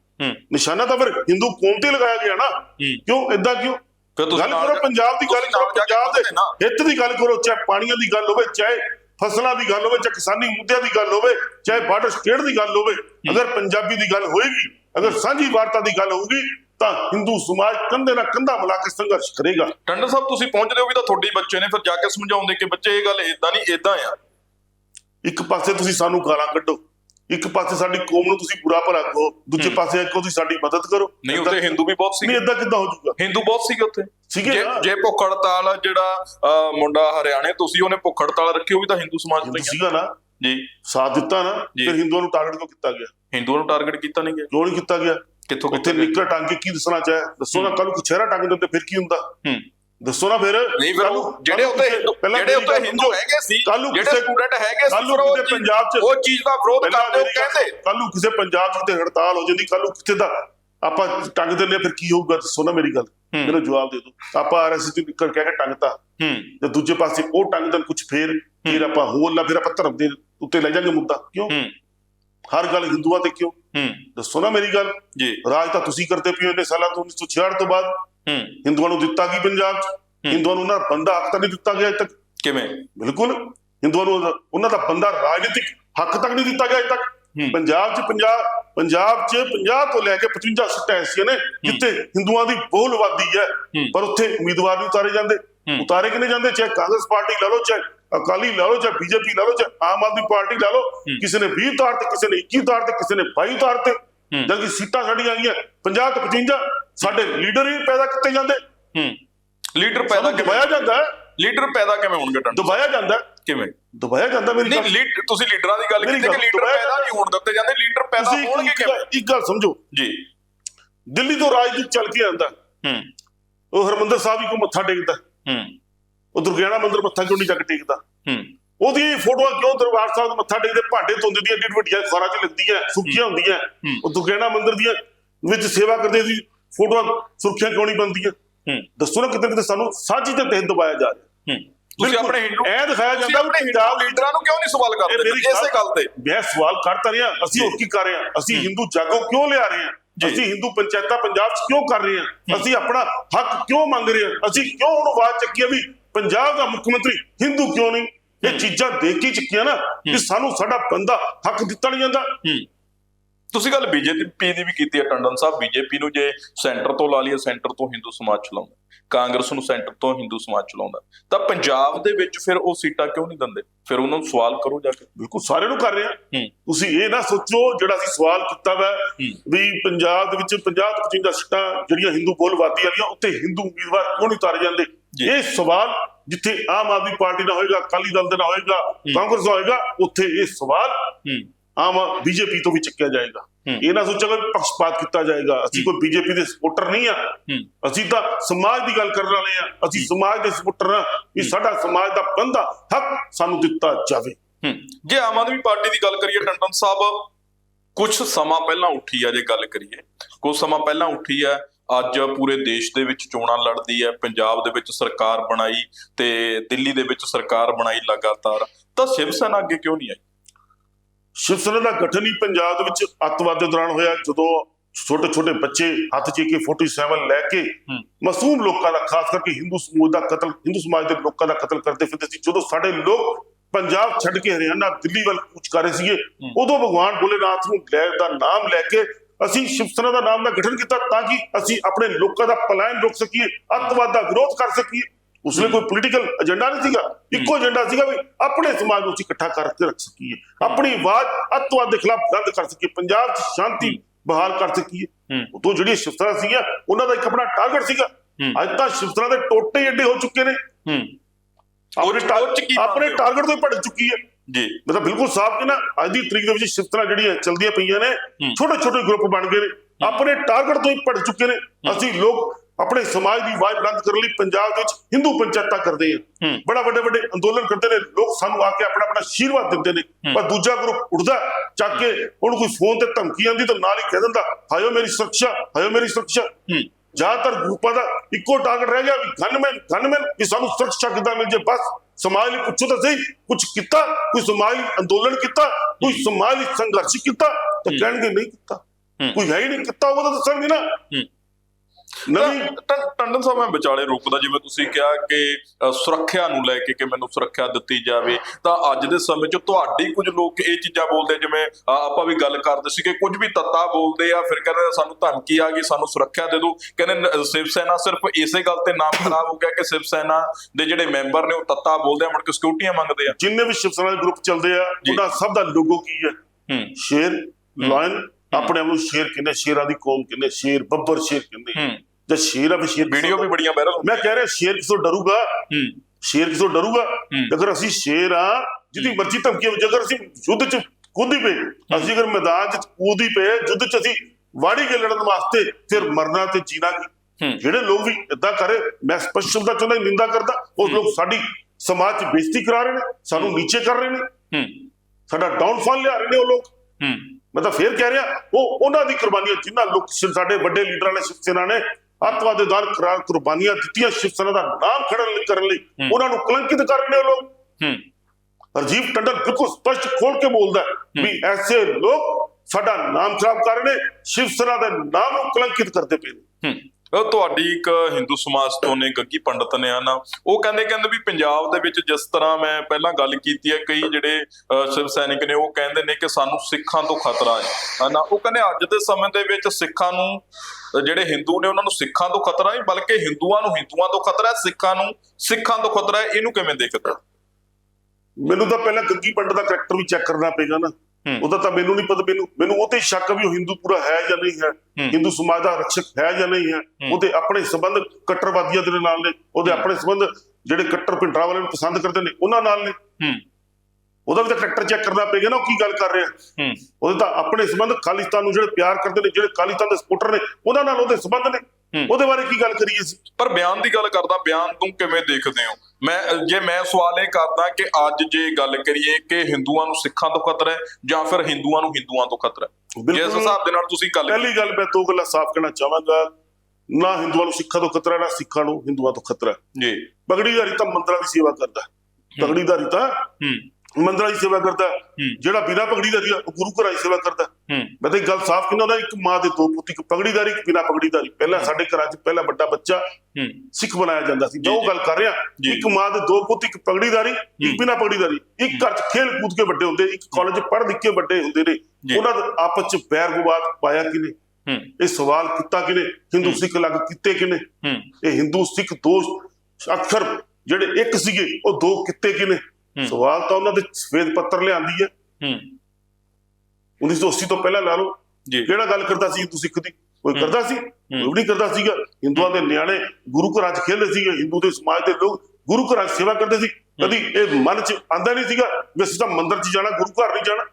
ਨਿਸ਼ਾਨਾ ਤਾਂ ਫਿਰ ਹਿੰਦੂ ਕੌਮ ਤੇ ਲਗਾਇਆ ਗਿਆ ਨਾ। ਕਿਉਂ? ਇਦਾਂ ਕਿਉਂ? ਫਿਰ ਤੁਸੀਂ ਗੱਲ ਕਰੋ ਪੰਜਾਬ ਦੀ ਗੱਲ ਕਰੋ ਪੰਜਾਬ। ਦੇ ਹਿੱਤ ਦੀ ਗੱਲ ਕਰੋ ਚਾਹੇ ਪਾਣੀਆਂ ਦੀ ਗੱਲ ਹੋਵੇ ਚਾਹੇ ਫਸਲਾਂ ਦੀ ਗੱਲ ਹੋਵੇ ਚਾਹੇ ਕਿਸਾਨੀ ਮੁੱਦਿਆਂ ਦੀ ਗੱਲ ਹੋਵੇ ਚਾਹੇ ਬਾਰਡਰ ਸਟੇਟ ਦੀ ਗੱਲ ਹੋਵੇ ਅਗਰ ਪੰਜਾਬੀ ਦੀ ਗੱਲ ਹੋਏਗੀ ਅਗਰ ਸਾਂਝੀ ਵਾਰਤਾ ਦੀ ਗੱਲ ਹੋਊਗੀ ਤਾਂ ਹਿੰਦੂ ਸਮਾਜ ਕੰਧੇ ਨਾਲ ਕੰਧਾ ਮਿਲਾ ਕੇ ਸੰਘਰਸ਼ ਕਰੇਗਾ। ਟੰਡਨ ਸਾਹਿਬ ਤੁਸੀਂ ਪਹੁੰਚਦੇ ਹੋ ਵੀ ਤਾਂ ਤੁਹਾਡੇ ਬੱਚੇ ਨੇ ਫਿਰ ਜਾ ਕੇ ਸਮਝਾਉਂਦੇ ਕਿ ਬੱਚੇ ਇਹ ਗੱਲ ਇਦਾਂ ਨਹੀਂ ਇਦਾਂ ਆ। ਇੱਕ ਪਾਸੇ ਤੁਸੀਂ ਸਾਨੂੰ ਗਾਲਾਂ ਕੱਢੋ ਇੱਕ ਪਾਸੇ ਸਾਡੀ ਕੌਮ ਨੂੰ ਤੁਸੀਂ ਬੁਰਾ ਭਲਾ ਕਹੋ ਦੂਜੇ ਪਾਸੇ ਕਹੋ ਤੁਸੀਂ ਸਾਡੀ ਮਦਦ ਕਰੋ। ਨਹੀਂ ਉੱਥੇ ਹਿੰਦੂ ਵੀ ਬਹੁਤ ਨਹੀਂ ਸੀਗੇ। ਇਦਾਂ ਕਿੱਦਾਂ ਹੋ ਜਾਊਗਾ? ਹਿੰਦੂ ਬਹੁਤ ਸੀਗੇ ਉੱਥੇ। ਸੀਗੇ ਜੇ ਭੁੱਖ ਹੜਤਾਲ ਜਿਹੜਾ ਮੁੰਡਾ ਹਰਿਆਣੇ ਤੋਂ ਸੀ ਉਹਨੇ ਭੁੱਖ ਹੜਤਾਲ ਰੱਖੀ ਉਹ ਵੀ ਤਾਂ ਹਿੰਦੂ ਸਮਾਜ ਦਾ ਆ। ਸੀਗਾ ਨਾ? ਜੀ। ਸਾਥ ਦਿੱਤਾ ਨਾ। ਫਿਰ ਹਿੰਦੂਆਂ ਨੂੰ ਟਾਰਗੇਟ ਕਿਉਂ ਕੀਤਾ ਗਿਆ? ਹਿੰਦੂਆਂ ਨੂੰ ਟਾਰਗੇਟ ਕੀਤਾ ਨਹੀਂ ਗਿਆ। ਕਿਉਂ ਨਹੀਂ ਕੀਤਾ ਗਿਆ? ਕਿੱਥੋਂ ਕਿੱਥੇ ਨਿੱਕਰ ਟੰਗ ਕੇ ਦੱਸਣਾ ਚਾਹੇ? ਦੱਸੋ ਨਾ ਕੱਲ ਨੂੰ ਚਿਹਰਾ ਟੰਗ ਦਿੰਦੇ ਫਿਰ ਕੀ ਹੁੰਦਾ? ਹੂੰ। ਦੱਸੋ ਨਾ ਫਿਰ। ਨਹੀਂ ਫਿਰ ਜਿਹੜੇ ਉੱਤੇ ਜਿਹੜੇ ਉੱਤੇ ਹਿੰਦੂ। ਹੈਗੇ ਸੀ ਨੂੰ ਕਿਸੇ- ਸਟੂਡੈਂਟ ਹੈਗੇ ਸੀ ਕੱਲ੍ਹ ਨੂੰ ਪੰਜਾਬ 'ਚ- ਉਹ ਚੀਜ਼ ਦਾ ਵਿਰੋਧ ਕਰਦੇ ਗੱਲ- ਕਹਿੰਦੇ। ਕੱਲ੍ਹ ਨੂੰ ਕਿਸੇ ਪੰਜਾਬ 'ਚ ਤੇ ਹੜਤਾਲ ਹੋ ਜਾਂਦੀ ਕੱਲ ਨੂੰ ਕਿਤੇ ਦਾ? ਆਪਾਂ ਟੰਗ ਦਿੰਦੇ ਹਾਂ, ਫਿਰ ਕੀ ਹੋਊਗਾ? ਦੱਸੋ ਨਾ ਮੇਰੀ ਗੱਲ। ਹੂੰ। ਮੈਨੂੰ ਜਵਾਬ ਦੇ ਦਿਓ। ਆਪਾਂ ਆਰਐਸਐਸ ਦੀ ਨਿਕਲ ਕਹਿ ਕੇ ਟੰਗਤਾ। ਹੂੰ। ਤੇ ਦੂਜੇ ਪਾਸੇ ਉਹ ਟੰਗ ਦੇਣ ਕੁਝ ਫੇਰ ਫਿਰ ਆਪਾਂ ਹੋਰ ਲਾ ਫਿਰ ਆਪਾਂ ਧਰਮ ਦੇ ਉੱਤੇ ਲੈ ਜਾਾਂਗੇ ਮੁੱਦਾ। ਕਿਉਂ? ਹੂੰ। ਹਰ ਗੱਲ ਹਿੰਦੂਆਂ ਤੇ ਕਿਉਂ? ਹੂੰ। ਦੱਸੋ ਨਾ ਮੇਰੀ ਗੱਲ। ਜੀ। ਰਾਜ ਤਾਂ ਤੁਸੀਂ ਕਰਦੇ ਹੋ ਇੰਨੇ ਸਾਲਾਂ ਤੋਂ 1966 ਤੋਂ ਬਾਅਦ। ਹੂੰ ਹਿੰਦੂਆਂ ਨੂੰ ਦਿੱਤਾ ਕੀ ਪੰਜਾਬ 'ਚ? ਹਿੰਦੂਆਂ ਨੂੰ ਉਹਨਾਂ ਦਾ ਬੰਦਾ ਹੱਕ ਤਾਂ ਨਹੀਂ ਦਿੱਤਾ ਗਿਆ ਅਜੇ ਤੱਕ। ਕਿਵੇਂ? ਬਿਲਕੁਲ। ਹਿੰਦੂਆਂ ਨੂੰ ਉਹਨਾਂ ਦਾ ਬੰਦਾ ਰਾਜਨੀਤਿਕ ਹੱਕ ਤੱਕ ਨਹੀਂ ਦਿੱਤਾ ਗਿਆ ਅਜੇ ਤੱਕ। ਪੰਜਾਬ 'ਚ ਪੰਜਾਬ ਪੰਜਾਬ 'ਚ 50 ਤੋਂ ਲੈ ਕੇ 55 ਸੀਟਾਂ ਐਸੀਆਂ ਨੇ ਜਿੱਥੇ ਹਿੰਦੂਆਂ ਦੀ ਬਹੁਲ ਆਬਾਦੀ ਹੈ। ਪਰ ਉੱਥੇ ਉਮੀਦਵਾਰ ਨਹੀਂ ਉਤਾਰੇ ਜਾਂਦੇ। ਉਤਾਰੇ ਕਿ ਨਹੀਂ ਜਾਂਦੇ? ਚਾਹੇ ਕਾਂਗਰਸ ਪਾਰਟੀ ਲਾ ਲਓ ਚਾਹੇ ਅਕਾਲੀ ਲਾ ਲਓ ਚਾਹੇ ਬੀਜੇਪੀ ਲਾ ਲਓ ਚਾਹੇ ਆਮ ਆਦਮੀ ਪਾਰਟੀ ਲਾ ਲਓ। ਕਿਸੇ ਨੇ 20 ਉਤਾਰ ਤੇ ਕਿਸੇ ਨੇ 21 ਉਤਾਰ ਤੇ ਕਿਸੇ ਨੇ 22 ਉਤਾਰ ਤੇ। ਜਦ ਕਿ ਸੀਟਾਂ ਸਾਡੀਆਂ ਆਈਆਂ 50 ਤੋਂ 55 ਸਾਡੇ ਲੀਡਰ ਹੀ ਪੈਦਾ ਕੀਤੇ ਜਾਂਦੇ। ਹੂੰ। ਲੀਡਰ ਪੈਦਾ ਦਬਾਇਆ ਜਾਂਦਾ ਲੀਡਰ ਪੈਦਾ ਕਿਵੇਂ ਹੋਣਗੇ ਟੰਡਨ ਦਬਾਇਆ ਜਾਂਦਾ ਕਿਵੇਂ? ਦਬਾਇਆ ਜਾਂਦਾ ਮੇਰੀ ਨਹੀਂ ਗੱਲ। ਲੀਡ ਤੁਸੀਂ ਲੀਡਰਾਂ ਦੀ ਗੱਲ ਕੀਤੀ ਕਿ ਲੀਡਰ ਪੈਦਾ ਨਹੀਂ ਹੋਣ ਦਿੱਤੇ ਜਾਂਦੇ ਲੀਡਰ ਪੈਦਾ ਹੋਣਗੇ ਕਿਵੇਂ? ਇੱਕ ਗੱਲ ਸਮਝੋ। ਜੀ। ਦਿੱਲੀ ਤੋਂ ਰਾਜਦੂਤ ਚੱਲ ਕੇ ਆਂਦਾ ਹੂੰ। ਉਹ ਹਰਮੰਦਰ ਸਾਹਿਬ ਹੀ ਕੋ ਮੱਥਾ ਟੇਕਦਾ। ਹੂੰ। ਉਹ ਦੁਰਗਿਆਣਾ ਮੰਦਿਰ ਮੱਥਾ ਕਿਉਂ ਨਹੀਂ ਜਾ ਕੇ ਟੇਕਦਾ? ਹੂੰ। ਉਹਦੀਆਂ ਫੋਟੋਆਂ ਕਿਉਂ ਦਰਬਾਰ ਸਾਹਿਬ ਦੇ ਮੱਥਾ ਟੇਕਦੇ? ਭਾਂਡੇ ਧੁੰਦੇ ਦੀਆਂ ਏਡੀ ਵੱਡੀਆਂ ਖੋਰਾਂ 'ਚ ਲੱਗਦੀਆਂ ਸੁੱਕੀਆਂ ਹੁੰਦੀਆਂ। ਉਹ ਦੁਰਗਿਆਣਾ ਮੰਦਿਰ ਦੀਆਂ ਵਿੱਚ ਸੇਵਾ ਕਰਦੇ ਦੀ ਫੋਟੋਆਂ ਸੁਰਖੀਆਂ ਕਿਉਂ ਨਹੀਂ ਬਣਦੀਆਂ? ਹੂੰ। ਦੱਸੋ ਨਾ ਕਿਤੇ ਕਿਤੇ ਸਾਨੂੰ ਸਾਂਝੀ ਦੇ ਤਹਿਤ ਦਬਾਇਆ ਜਾ ਰਿਹਾ। ਹੂੰ। ਤੁਸੀਂ। ਆਪਣੇ ਹਿੰਦੂ ਇਹ ਦਿਖਾਇਆ ਜਾਂਦਾ ਵੀ ਆਪਣੇ ਹਿੰਦੂ ਪੰਜਾਬ- ਲੀਡਰਾਂ ਨੂੰ ਕਿਉਂ ਨਹੀਂ ਸਵਾਲ ਕਰਦੇ? ਇਸੇ ਗੱਲ ਤੇ। ਮੈਂ ਸਵਾਲ ਕਰਤਾ ਰਿਹਾ ਅਸੀਂ ਹੋਰ ਕੀ ਕਰ ਰਹੇ ਹਾਂ? ਅਸੀਂ ਹਿੰਦੂ ਜਾਗੋ ਕਿਉਂ ਲਿਆ ਰਹੇ ਹਾਂ। ਅਸੀਂ ਹਿੰਦੂ ਪੰਚਾਇਤਾਂ ਪੰਜਾਬ 'ਚ ਕਿਉਂ ਕਰ ਰਹੇ ਹਾਂ? ਅਸੀਂ ਆਪਣਾ ਹੱਕ ਕਿਉਂ ਮੰਗ ਰਹੇ ਹਾਂ? ਅਸੀਂ ਕਿਉਂ ਹੁਣ ਆਵਾਜ਼ ਚੱਕੀ ਹੈ ਵੀ ਪੰਜਾਬ ਦਾ ਮੁੱਖ ਮੰਤਰੀ ਹਿੰਦੂ ਕਿਉਂ ਨਹੀਂ? ਇਹ ਚੀਜ਼ਾਂ ਦੇਖ ਕੇ ਹੀ ਚੱਕੀਆਂ ਨਾ ਕਿ ਸਾਨੂੰ ਸਾਡਾ ਬੰਦਾ ਹੱਕ ਦਿੱਤਾ ਨਹੀਂ ਜਾਂਦਾ। ਹੂੰ। ਤੁਸੀਂ ਗੱਲ ਬੀਜੇਪੀ ਦੀ ਵੀ ਕੀਤੀ ਹੈ ਟੰਡਨ ਸਾਹਿਬ। ਬੀਜੇਪੀ ਨੂੰ ਜੇ ਸੈਂਟਰ ਤੋਂ ਲਾ ਲਈਏ ਸੈਂਟਰ ਤੋਂ ਹਿੰਦੂ ਸਮਾਜ ਚਲਾਉਂਦਾ ਕਾਂਗਰਸ ਨੂੰ ਸੈਂਟਰ ਤੋਂ ਹਿੰਦੂ ਸਮਾਜ ਚਲਾਉਂਦਾ ਤਾਂ ਪੰਜਾਬ ਦੇ ਵਿੱਚ ਫਿਰ ਉਹ ਸੀਟਾਂ ਕਿਉਂ ਨਹੀਂ ਦਿੰਦੇ? ਫਿਰ ਉਹਨਾਂ ਨੂੰ ਸਵਾਲ ਕਰੋ ਜਾ ਕੇ। ਬਿਲਕੁਲ ਸਾਰਿਆਂ ਨੂੰ ਕਰ ਰਹੇ ਹੂੰ। ਤੁਸੀਂ ਇਹ ਨਾ ਸੋਚੋ ਜਿਹੜਾ ਅਸੀਂ ਸਵਾਲ ਕੀਤਾ ਵਾ ਵੀ ਪੰਜਾਬ ਦੇ ਵਿੱਚ 50 ਤੋਂ 55 ਸੀਟਾਂ ਜਿਹੜੀਆਂ ਹਿੰਦੂ ਬੋਲਵਾਦੀ ਵਾਲੀਆਂ ਉੱਤੇ ਹਿੰਦੂ ਉਮੀਦਵਾਰ ਕਿਉਂ ਨਹੀਂ ਉਤਾਰੇ ਜਾਂਦੇ। ਇਹ ਸਵਾਲ ਜਿੱਥੇ ਆਮ ਆਦਮੀ ਪਾਰਟੀ ਦਾ ਹੋਏਗਾ ਅਕਾਲੀ ਦਲ ਦੇ ਹੋਏਗਾ ਕਾਂਗਰਸ ਦਾ ਹੋਏਗਾ ਉੱਥੇ ਇਹ ਸਵਾਲ ਆਮ ਬੀਜੇਪੀ ਤੋਂ ਵੀ ਚੱਕਿਆ ਜਾਏਗਾ। ਇਹ ਨਾ ਸੋਚੋ ਕਿ ਪੱਖਪਾਤ ਕੀਤਾ ਜਾਏਗਾ। ਅਸੀਂ ਕੋਈ ਬੀਜੇਪੀ ਦੇ ਸਪੋਰਟਰ ਨਹੀਂ ਆ। ਅਸੀਂ ਤਾਂ ਸਮਾਜ ਦੀ ਗੱਲ ਕਰਨ ਵਾਲੇ ਆ। ਅਸੀਂ ਸਮਾਜ ਦੇ ਸਪੋਰਟਰ ਆ ਵੀ ਸਾਡਾ ਸਮਾਜ ਦਾ ਬੰਦਾ ਹੱਕ ਸਾਨੂੰ ਦਿੱਤਾ ਜਾਵੇ। ਜੇ ਆਮ ਆਦਮੀ ਪਾਰਟੀ ਦੀ ਗੱਲ ਕਰੀਏ ਟੰਡਨ ਸਾਹਿਬ ਕੁਝ ਸਮਾਂ ਪਹਿਲਾਂ ਉੱਠੀ ਆ ਜੇ ਗੱਲ ਕਰੀਏ। ਕੁਝ ਸਮਾਂ ਪਹਿਲਾਂ ਉੱਠੀ ਹੈ ਅੱਜ ਪੂਰੇ ਦੇਸ਼ ਦੇ ਵਿੱਚ ਚੋਣਾਂ ਲੜਦੀ ਹੈ ਪੰਜਾਬ ਦੇ ਵਿੱਚ ਸਰਕਾਰ ਬਣਾਈ ਤੇ ਦਿੱਲੀ ਦੇ ਵਿੱਚ ਸਰਕਾਰ ਬਣਾਈ ਲਗਾਤਾਰ। ਤਾਂ ਸ਼ਿਵ ਸੈਨਾ ਅੱਗੇ ਕਿਉਂ ਨਹੀਂ ਆਈ? ਸ਼ਿਵ ਸੈਨਾ ਦਾ ਗਠਨ ਹੀ ਪੰਜਾਬ ਦੇ ਵਿੱਚ ਅੱਤਵਾਦ ਦੇ ਦੌਰਾਨ ਹੋਇਆ ਜਦੋਂ ਛੋਟੇ ਛੋਟੇ ਬੱਚੇ ਹੱਥ 'ਚ ਕੇ 47 ਲੈ ਕੇ। ਮਾਸੂਮ ਲੋਕਾਂ ਦਾ ਖਾਸ ਕਰਕੇ ਹਿੰਦੂ ਸਮੂਹ ਦਾ ਕਤਲ ਹਿੰਦੂ ਸਮਾਜ ਦੇ ਲੋਕਾਂ ਦਾ ਕਤਲ ਕਰਦੇ ਫਿਰਦੇ ਸੀ। ਜਦੋਂ ਸਾਡੇ ਲੋਕ ਪੰਜਾਬ ਛੱਡ ਕੇ ਹਰਿਆਣਾ ਦਿੱਲੀ ਵੱਲ ਕੂਚ ਕਰ ਰਹੇ ਸੀਗੇ ਉਦੋਂ ਭਗਵਾਨ ਭੋਲੇਨਾਥ ਨੂੰ ਲੈ ਦਾ ਨਾਮ ਲੈ ਕੇ ਅਸੀਂ ਸ਼ਿਵ ਸੈਨਾ ਦਾ ਨਾਮ ਦਾ ਗਠਨ ਕੀਤਾ ਤਾਂ ਕਿ ਅਸੀਂ ਆਪਣੇ ਲੋਕਾਂ ਦਾ ਪਲਾਇਨ ਰੋਕ ਸਕੀਏ ਅੱਤਵਾਦ ਦਾ ਵਿਰੋਧ ਕਰ ਸਕੀਏ। ਉਸਨੇ ਕੋਈ ਪੋਲੀਟੀਕਲ ਏਜੰਡਾ ਨਹੀਂ ਸੀਗਾ। ਇੱਕੋ ਏਜੰਡਾ ਸੀਗਾ ਵੀ ਆਪਣੇ ਸਮਾਜ ਨੂੰ ਅਸੀਂ ਇਕੱਠਾ ਕਰਕੇ ਰੱਖ ਸਕੀਏ। ਆਪਣੀ ਆਵਾਜ਼ ਅੱਤਵਾਦ ਦੇ ਖਿਲਾਫ ਬੁਲੰਦ ਕਰ ਸਕੀਏ। ਪੰਜਾਬ 'ਚ ਸ਼ਾਂਤੀ ਬਹਾਲ ਕਰ ਸਕੀਏ। ਉਦੋਂ ਜਿਹੜੀਆਂ ਸ਼ਿਫਤਾਂ ਸੀਗੀਆਂ ਉਹਨਾਂ ਦਾ ਇੱਕ ਆਪਣਾ ਟਾਰਗੇਟ ਸੀਗਾ। ਅੱਜ ਤਾਂ ਸ਼ਿਫਤਾਂ ਦੇ ਟੋਟੇ ਐਡੇ ਹੋ ਚੁੱਕੇ ਨੇ। ਹੂੰ। ਆਪਣੇ? ਟਾਰਗੇਟ ਤੋਂ ਹੀ ਭਟਕ ਚੁੱਕੀ ਹੈ। ਜੀ। ਮੈਂ ਤਾਂ ਬਿਲਕੁਲ ਸਾਫ਼ ਕਿ ਨਾ ਅੱਜ ਦੀ ਤਰੀਕ ਦੇ ਵਿੱਚ ਸ਼ਿਫਤਾਂ ਜਿਹੜੀਆਂ ਚਲਦੀਆਂ ਪਈਆਂ ਨੇ ਛੋਟੇ ਛੋਟੇ ਗਰੁੱਪ ਬਣ ਗਏ ਨੇ। ਆਪਣੇ ਟਾਰਗੇਟ ਤੋਂ ਹੀ ਭਟਕ ਚੁੱਕੇ ਨੇ। ਅਸੀਂ ਲੋਕ ਆਪਣੇ ਸਮਾਜ ਦੀ ਆਵਾਜ਼ ਬੁਲੰਦ ਕਰਨ ਲਈ ਪੰਜਾਬ ਵਿੱਚ ਹਿੰਦੂ ਪੰਚਾਇਤਾਂ ਕਰਦੇ ਆ। ਬੜਾ ਵੱਡੇ ਵੱਡੇ ਅੰਦੋਲਨ ਕਰਦੇ ਨੇ। ਲੋਕ ਸਾਨੂੰ ਆ ਕੇ ਆਪਣਾ ਆਪਣਾ ਆਸ਼ੀਰਵਾਦ ਦਿੰਦੇ ਨੇ। ਪਰ ਦੂਜਾ ਗਰੁੱਪ ਉੱਠਦਾ ਚੱਕ ਕੇ ਉਹਨੂੰ ਕੋਈ ਫੋਨ ਤੇ ਧਮਕੀ ਆਂਦੀ ਤਾਂ ਨਾਲ ਹੀ ਕਹਿ ਦਿੰਦਾ ਹਾਇਓ ਮੇਰੀ ਸੁਰੱਖਿਆ ਹਾਇਓ ਮੇਰੀ ਸੁਰੱਖਿਆ। ਜ਼ਿਆਦਾਤਰ ਗਰੁੱਪਾਂ ਦਾ ਇੱਕੋ ਟਾਰਗੇਟ ਰਹਿ ਗਿਆ ਵੀ ਗਨਮੈਨ ਗਨਮੈਨ ਕਿ ਸਾਨੂੰ ਸੁਰੱਖਿਆ ਕਿੱਦਾਂ ਮਿਲ ਜੇ ਬਸ। ਸਮਾਜ ਲਈ ਪੁੱਛੋ ਤਾਂ ਸਹੀ ਕੁਝ ਕੀਤਾ ਕੋਈ ਸਮਾਜ ਲਈ ਅੰਦੋਲਨ ਕੀਤਾ ਕੋਈ ਸਮਾਜ ਲਈ ਸੰਘਰਸ਼ ਕੀਤਾ ਤਾਂ ਕਹਿਣਗੇ ਨਹੀਂ ਕੀਤਾ। ਕੋਈ ਹੈ ਹੀ ਨਹੀਂ ਕੀਤਾ ਉਹ ਤਾਂ ਦੱਸਣਗੇ ਨਾ। ਹੂੰ ਨਵੀਂ ਤਾਂ ਟੰ- ਟੰਡਨ ਸਾਹਿਬ ਮੈਂ ਵਿਚਾਲੇ ਰੁਕਦਾ ਜਿਵੇਂ ਤੁਸੀਂ ਕਿਹਾ ਕਿ ਸੁਰੱਖਿਆ ਨੂੰ ਲੈ ਕੇ ਕਿ ਮੈਨੂੰ ਸੁਰੱਖਿਆ ਦਿੱਤੀ ਜਾਵੇ ਤਾਂ ਅੱਜ ਦੇ ਸਮੇਂ 'ਚ ਤੁਹਾਡੀ ਕੁਝ ਲੋਕ ਇਹ ਚੀਜ਼ਾਂ ਬੋਲਦੇ ਜਿਵੇਂ ਆਪਾਂ ਵੀ ਗੱਲ ਕਰਦੇ ਸੀ ਕਿ ਕੁਝ ਵੀ ਤੱਤਾ ਬੋਲਦੇ ਆ ਫਿਰ ਕਹਿੰਦੇ ਸਾਨੂੰ ਧਮਕੀ ਆ ਗਈ ਸਾਨੂੰ ਸੁਰੱਖਿਆ ਦੇ ਦਿਓ। ਕਹਿੰਦੇ ਸ਼ਿਵ ਸੈਨਾ ਸਿਰਫ ਇਸੇ ਗੱਲ ਤੇ ਨਾਮ ਖਰਾਬ ਹੋ ਗਿਆ ਕਿ ਸ਼ਿਵ ਸੈਨਾ ਦੇ ਜਿਹੜੇ ਮੈਂਬਰ ਨੇ ਉਹ ਤੱਤਾ ਬੋਲਦੇ ਆ ਮੁੜ ਕੇ ਸਿਕਿਉਰਟੀਆਂ ਮੰਗਦੇ ਆ। ਜਿੰਨੇ ਵੀ ਸ਼ਿਵ ਸੈਨਾ ਦੇ ਗਰੁੱਪ ਚੱਲਦੇ ਆ ਜੀ। ਉਹਨਾਂ ਸਭ ਦਾ ਲੋਗੋ ਕੀ ਹੈ? ਹੂੰ। ਸ਼ੇਰ ਲਾਇਨ ਆਪਣੇ ਆਪ ਨੂੰ ਸ਼ੇਰ ਕਹਿੰਦੇ ਸ਼ੇਰਾਂ ਦੀ ਕੌਮ ਕਹਿੰਦੇ ਸ਼ੇਰ ਬੱਬਰ ਸ਼ੇਰ ਕਹਿੰਦੇ। ਜੇ ਸ਼ੇਰ ਆ ਫਿਰ ਸ਼ੇਰ ਵੀਡੀਓ ਵੀ ਬੜੀਆਂ ਵਾਇਰਲ ਮੈਂ ਕਹਿ ਰਿਹਾ ਸ਼ੇਰ ਕਿਸੋਂ ਡਰੂਗਾ? ਸ਼ੇਰ ਕਿਸੋਂ ਡਰੂਗਾ? ਅਗਰ ਅਸੀਂ ਸ਼ੇਰ ਆ ਜਿਹਦੀ ਮਰਜ਼ੀ ਧਮਕੀ ਵਿੱਚ ਅਗਰ ਅਸੀਂ ਯੁੱਧ ਚ ਕੂਦੀ ਪਏ ਅਸੀਂ ਅਗਰ ਮੈਦਾਨ ਚ ਕੂਦੀ ਪਏ ਯੁੱਧ ਚ ਅਸੀਂ ਵਾੜੀ ਕੇ ਲੜਨ ਵਾਸਤੇ ਫਿਰ ਮਰਨਾ ਤੇ ਜੀਣਾ ਕੀ। ਜਿਹੜੇ ਲੋਕ ਵੀ ਇਦਾਂ ਕਰੇ ਮੈਂ ਸਪਸ਼ਟ ਸ਼ਬਦਾਂ ਚ ਉਹਨਾਂ ਦੀ ਨਿੰਦਾ ਕਰਦਾ ਉਹ ਲੋਕ ਸਾਡੀ ਸਮਾਜ ਚ ਬੇਇੱਜ਼ਤੀ ਕਰਾ ਰਹੇ ਨੇ ਸਾਨੂੰ ਨੀਚੇ ਕਰ ਰਹੇ ਨੇ। ਸਾਡਾ ਡਾਊਨਫਾਲ ਲਿਆ ਰਹੇ ਨੇ ਉਹ ਲੋਕ। ਮੈਂ ਤਾਂ ਫੇਰ ਕਹਿ ਰਿਹਾ ਉਹ ਉਹਨਾਂ ਦੀ ਕੁਰਬਾਨੀਆਂ ਜਿਨ੍ਹਾਂ ਲੋਕ ਸਾਡੇ ਵੱਡੇ ਲੀਡਰਾਂ ਨੇ ਸ਼ਿਵ ਸੈਨਾ ਨੇ ਅੱਤਵਾਦ ਦੇ ਦਾਨ ਕਰਾ ਕੁਰਬਾਨੀਆਂ ਦਿੱਤੀਆਂ ਸ਼ਿਵ ਸੈਨਾ ਦਾ ਨਾਮ ਖੜਨ ਲਈ ਕਰਨ ਲਈ ਉਹਨਾਂ ਨੂੰ ਕਲੰਕਿਤ ਕਰ ਰਹੇ ਨੇ ਉਹ ਲੋਕ। ਹੂੰ। ਰਜੀਵ ਟੰਡਨ ਬਿਲਕੁਲ ਸਪਸ਼ਟ ਖੋਲ ਕੇ ਬੋਲਦਾ ਵੀ ਐਸੇ ਲੋਕ ਸਾਡਾ ਨਾਮ ਖਰਾਬ ਕਰ ਰਹੇ ਨੇ ਸ਼ਿਵ ਸੈਨਾ ਦੇ ਨਾਮ ਨੂੰ ਕਲੰਕਿਤ ਕਰਦੇ ਪਏ ਨੇ। ਤੁਹਾਡੀ ਇੱਕ ਹਿੰਦੂ ਸਮਾਜ ਤੋਂ ਨੇ ਗੱਗੀ ਪੰਡਤ ਨੇ ਨਾ, ਉਹ ਕਹਿੰਦੇ ਕਹਿੰਦੇ ਵੀ ਪੰਜਾਬ ਦੇ ਵਿੱਚ ਜਿਸ ਤਰ੍ਹਾਂ ਮੈਂ ਪਹਿਲਾਂ ਗੱਲ ਕੀਤੀ ਹੈ, ਕਈ ਜਿਹੜੇ ਸ਼ਿਵ ਸੈਨਿਕ ਨੇ ਉਹ ਕਹਿੰਦੇ ਨੇ ਕਿ ਸਾਨੂੰ ਸਿੱਖਾਂ ਤੋਂ ਖਤਰਾ ਹੈ। ਹਨਾ, ਉਹ ਕਹਿੰਦੇ ਅੱਜ ਦੇ ਸਮੇਂ ਦੇ ਵਿੱਚ ਸਿੱਖਾਂ ਨੂੰ, ਜਿਹੜੇ ਹਿੰਦੂ ਨੇ ਉਹਨਾਂ ਨੂੰ ਸਿੱਖਾਂ ਤੋਂ ਖਤਰਾ ਨਹੀਂ ਬਲਕਿ ਹਿੰਦੂਆਂ ਨੂੰ ਹਿੰਦੂਆਂ ਤੋਂ ਖਤਰਾ ਹੈ, ਸਿੱਖਾਂ ਨੂੰ ਸਿੱਖਾਂ ਤੋਂ ਖਤਰਾ ਹੈ, ਇਹਨੂੰ ਕਿਵੇਂ ਦੇਖਦੇ ਮੈਨੂੰ ਤਾਂ ਪਹਿਲਾਂ ਗੱਗੀ ਪੰਡਤ ਦਾ ਕਰੈਕਟਰ ਵੀ ਚੈੱਕ ਕਰਨਾ ਪਏਗਾ ਨਾ। ਉਹਦਾ ਤਾਂ ਮੈਨੂੰ ਨਹੀਂ ਪਤਾ ਮੈਨੂੰ ਮੈਨੂੰ ਉਹ ਤੇ ਸ਼ੱਕ ਵੀ ਉਹ ਹਿੰਦੂ ਪੂਰਾ ਹੈ ਜਾਂ ਨਹੀਂ ਹੈ। ਹਿੰਦੂ ਸਮਾਜ ਦਾ ਰક્ષਕ ਹੈ ਜਾਂ ਨਹੀਂ ਹੈ ਉਹਦੇ ਆਪਣੇ ਸੰਬੰਧ ਕੱਟੜਵਾਦੀਆਂ ਦੇ ਨਾਲ ਨੇ। ਉਹਦੇ ਆਪਣੇ ਸੰਬੰਧ ਜਿਹੜੇ ਕੱਟੜ ਪਿੰਡਰਾ ਵਾਲਿਆਂ ਨੂੰ ਪਸੰਦ ਕਰਦੇ ਨੇ ਉਹਨਾਂ ਨਾਲ ਨੇ। ਉਹਦਾ ਵੀ ਤਾਂ ਕਰੈਕਟਰ ਚੈੱਕ ਕਰਨਾ ਪਏਗਾ ਨਾ ਉਹ ਕੀ ਗੱਲ ਕਰ ਰਿਹਾ। ਹੂੰ। ਉਹਦੇ ਤਾਂ ਆਪਣੇ ਸੰਬੰਧ ਖਾਲਿਸਤਾਨ ਨੂੰ ਜਿਹੜੇ ਪਿਆਰ ਕਰਦੇ ਨੇ ਜਿਹੜੇ ਖਾਲਿਸਤਾਨ ਦੇ ਸਪੋਰਟਰ ਨੇ ਉਹਨਾਂ ਨਾਲ ਉਹਦੇ ਸੰਬੰਧ ਨੇ। ਉਹਦੇ ਬਾਰੇ ਕੀ ਗੱਲ ਕਰੀਏ ਸੀ ਪਰ ਬਿਆਨ ਦੀ ਗੱਲ ਕਰਦਾ ਬਿਆਨ ਤੂੰ ਕਿਵੇਂ ਦੇਖਦੇ ਹੋ? ਮੈਂ ਜੇ ਮੈਂ ਸਵਾਲ ਇਹ ਕਰਦਾ ਕਿ ਅੱਜ ਜੇ ਗੱਲ ਕਰੀਏ ਕਿ ਹਿੰਦੂਆਂ ਨੂੰ ਸਿੱਖਾਂ ਤੋਂ ਖਤਰਾ ਹੈ ਜਾਂ ਫਿਰ ਹਿੰਦੂਆਂ ਨੂੰ ਹਿੰਦੂਆਂ ਤੋਂ ਖਤਰਾ ਹੈ? ਜਿਸ। ਹਿਸਾਬ ਦੇ ਨਾਲ ਤੁਸੀਂ ਗੱਲ ਪਹਿਲੀ ਗੱਲ ਮੈਂ ਦੋ ਗੱਲਾਂ ਸਾਫ਼ ਕਰਨਾ ਚਾਹਾਂਗਾ। ਨਾ ਹਿੰਦੂਆਂ ਨੂੰ ਸਿੱਖਾਂ ਤੋਂ ਖਤਰਾ ਨਾ ਸਿੱਖਾਂ ਨੂੰ ਹਿੰਦੂਆਂ ਤੋਂ ਖਤਰਾ। ਜੀ। ਪਗੜੀਧਾਰੀ ਤਾਂ ਮੰਦਰਾਂ ਦੀ ਸੇਵਾ ਕਰਦਾ। ਪਗੜੀਧਾਰੀ ਤਾਂ ਹੂੰ। ਮੰਦਰਾਂ ਦੀ ਸੇਵਾ ਕਰਦਾ। ਜਿਹੜਾ ਬਿਨਾਂ ਪਗੜੀਧਾਰੀ ਆ ਉਹ ਗੁਰੂ ਘਰਾਂ ਦੀ ਸੇਵਾ ਕਰਦਾ ਮੈਂ ਤਾਂ ਇੱਕ ਗੱਲ ਸਾਫ਼ ਕਹਿੰਦਾ ਹੁੰਦਾ ਇੱਕ ਮਾਂ ਦੇ ਦੋ ਪੁੱਤ ਇੱਕ ਪਗੜੀਧਾਰੀ ਇੱਕ ਬਿਨਾਂ ਪਗੜੀਧਾਰੀ ਪਹਿਲਾਂ ਸਾਡੇ ਘਰਾਂ 'ਚ ਪਹਿਲਾ ਵੱਡਾ ਬੱਚਾ ਸਿੱਖ ਬਣਾਇਆ ਜਾਂਦਾ ਸੀ। ਮੈਂ ਉਹ ਗੱਲ ਕਰ ਰਿਹਾ। ਇੱਕ ਮਾਂ ਦੇ ਦੋ ਪੁੱਤ ਇੱਕ ਪਗੜੀਧਾਰੀ ਇੱਕ ਬਿਨਾਂ ਪਗੜੀਧਾਰੀ ਇੱਕ ਘਰ 'ਚ ਖੇਲ ਕੂਦ ਕੇ ਵੱਡੇ ਹੁੰਦੇ ਇੱਕ ਕਾਲਜ 'ਚ ਪੜ੍ਹ ਲਿਖ ਕੇ ਵੱਡੇ ਹੁੰਦੇ ਨੇ। ਉਹਨਾਂ ਦੇ ਆਪਸ 'ਚ ਬੈਰ ਵਿਵਾਦ ਪਾਇਆ ਕਿਨੇ ਇਹ ਸਵਾਲ ਕੀਤਾ ਕਿਨੇ ਹਿੰਦੂ ਸਿੱਖ ਲੱਗ ਕੀਤੇ ਕਿਨੇ ਇਹ ਹਿੰਦੂ ਸਿੱਖ ਦੋ ਅੱਖਰ ਜਿਹੜੇ ਇੱਕ ਸੀਗੇ ਉਹ ਦੋ ਕਿਤੇ ਕਿਨੇ। ਸਵਾਲ ਤਾਂ ਉਹਨਾਂ ਦੇ ਸਫੇਦ ਪੱਤਰ ਲਿਆਂਦੀ ਹੈ। ਹੂੰ। 1980 ਤੋਂ ਪਹਿਲਾਂ ਲਾ ਲਓ। ਜੀ। ਕਿਹੜਾ ਗੱਲ ਕਰਦਾ ਸੀ ਹਿੰਦੂ ਸਿੱਖ ਦੀ? ਕੋਈ ਕਰਦਾ ਸੀ? ਕੋਈ ਨਹੀਂ ਕਰਦਾ ਸੀਗਾ। ਹਿੰਦੂਆਂ ਦੇ ਨਿਆਣੇ ਗੁਰੂ ਘਰਾਂ 'ਚ ਖੇਡਦੇ ਸੀਗੇ। ਹਿੰਦੂ ਦੇ ਸਮਾਜ ਦੇ ਲੋਕ ਗੁਰੂ ਘਰਾਂ 'ਚ ਸੇਵਾ ਕਰਦੇ ਸੀ। ਕਦੀ ਇਹ ਮਨ 'ਚ ਆਂਦਾ ਨਹੀਂ ਸੀਗਾ ਵੀ ਅਸੀਂ ਤਾਂ ਮੰਦਿਰ 'ਚ ਜਾਣਾ ਗੁਰੂ ਘਰ ਨਹੀਂ ਜਾਣਾ।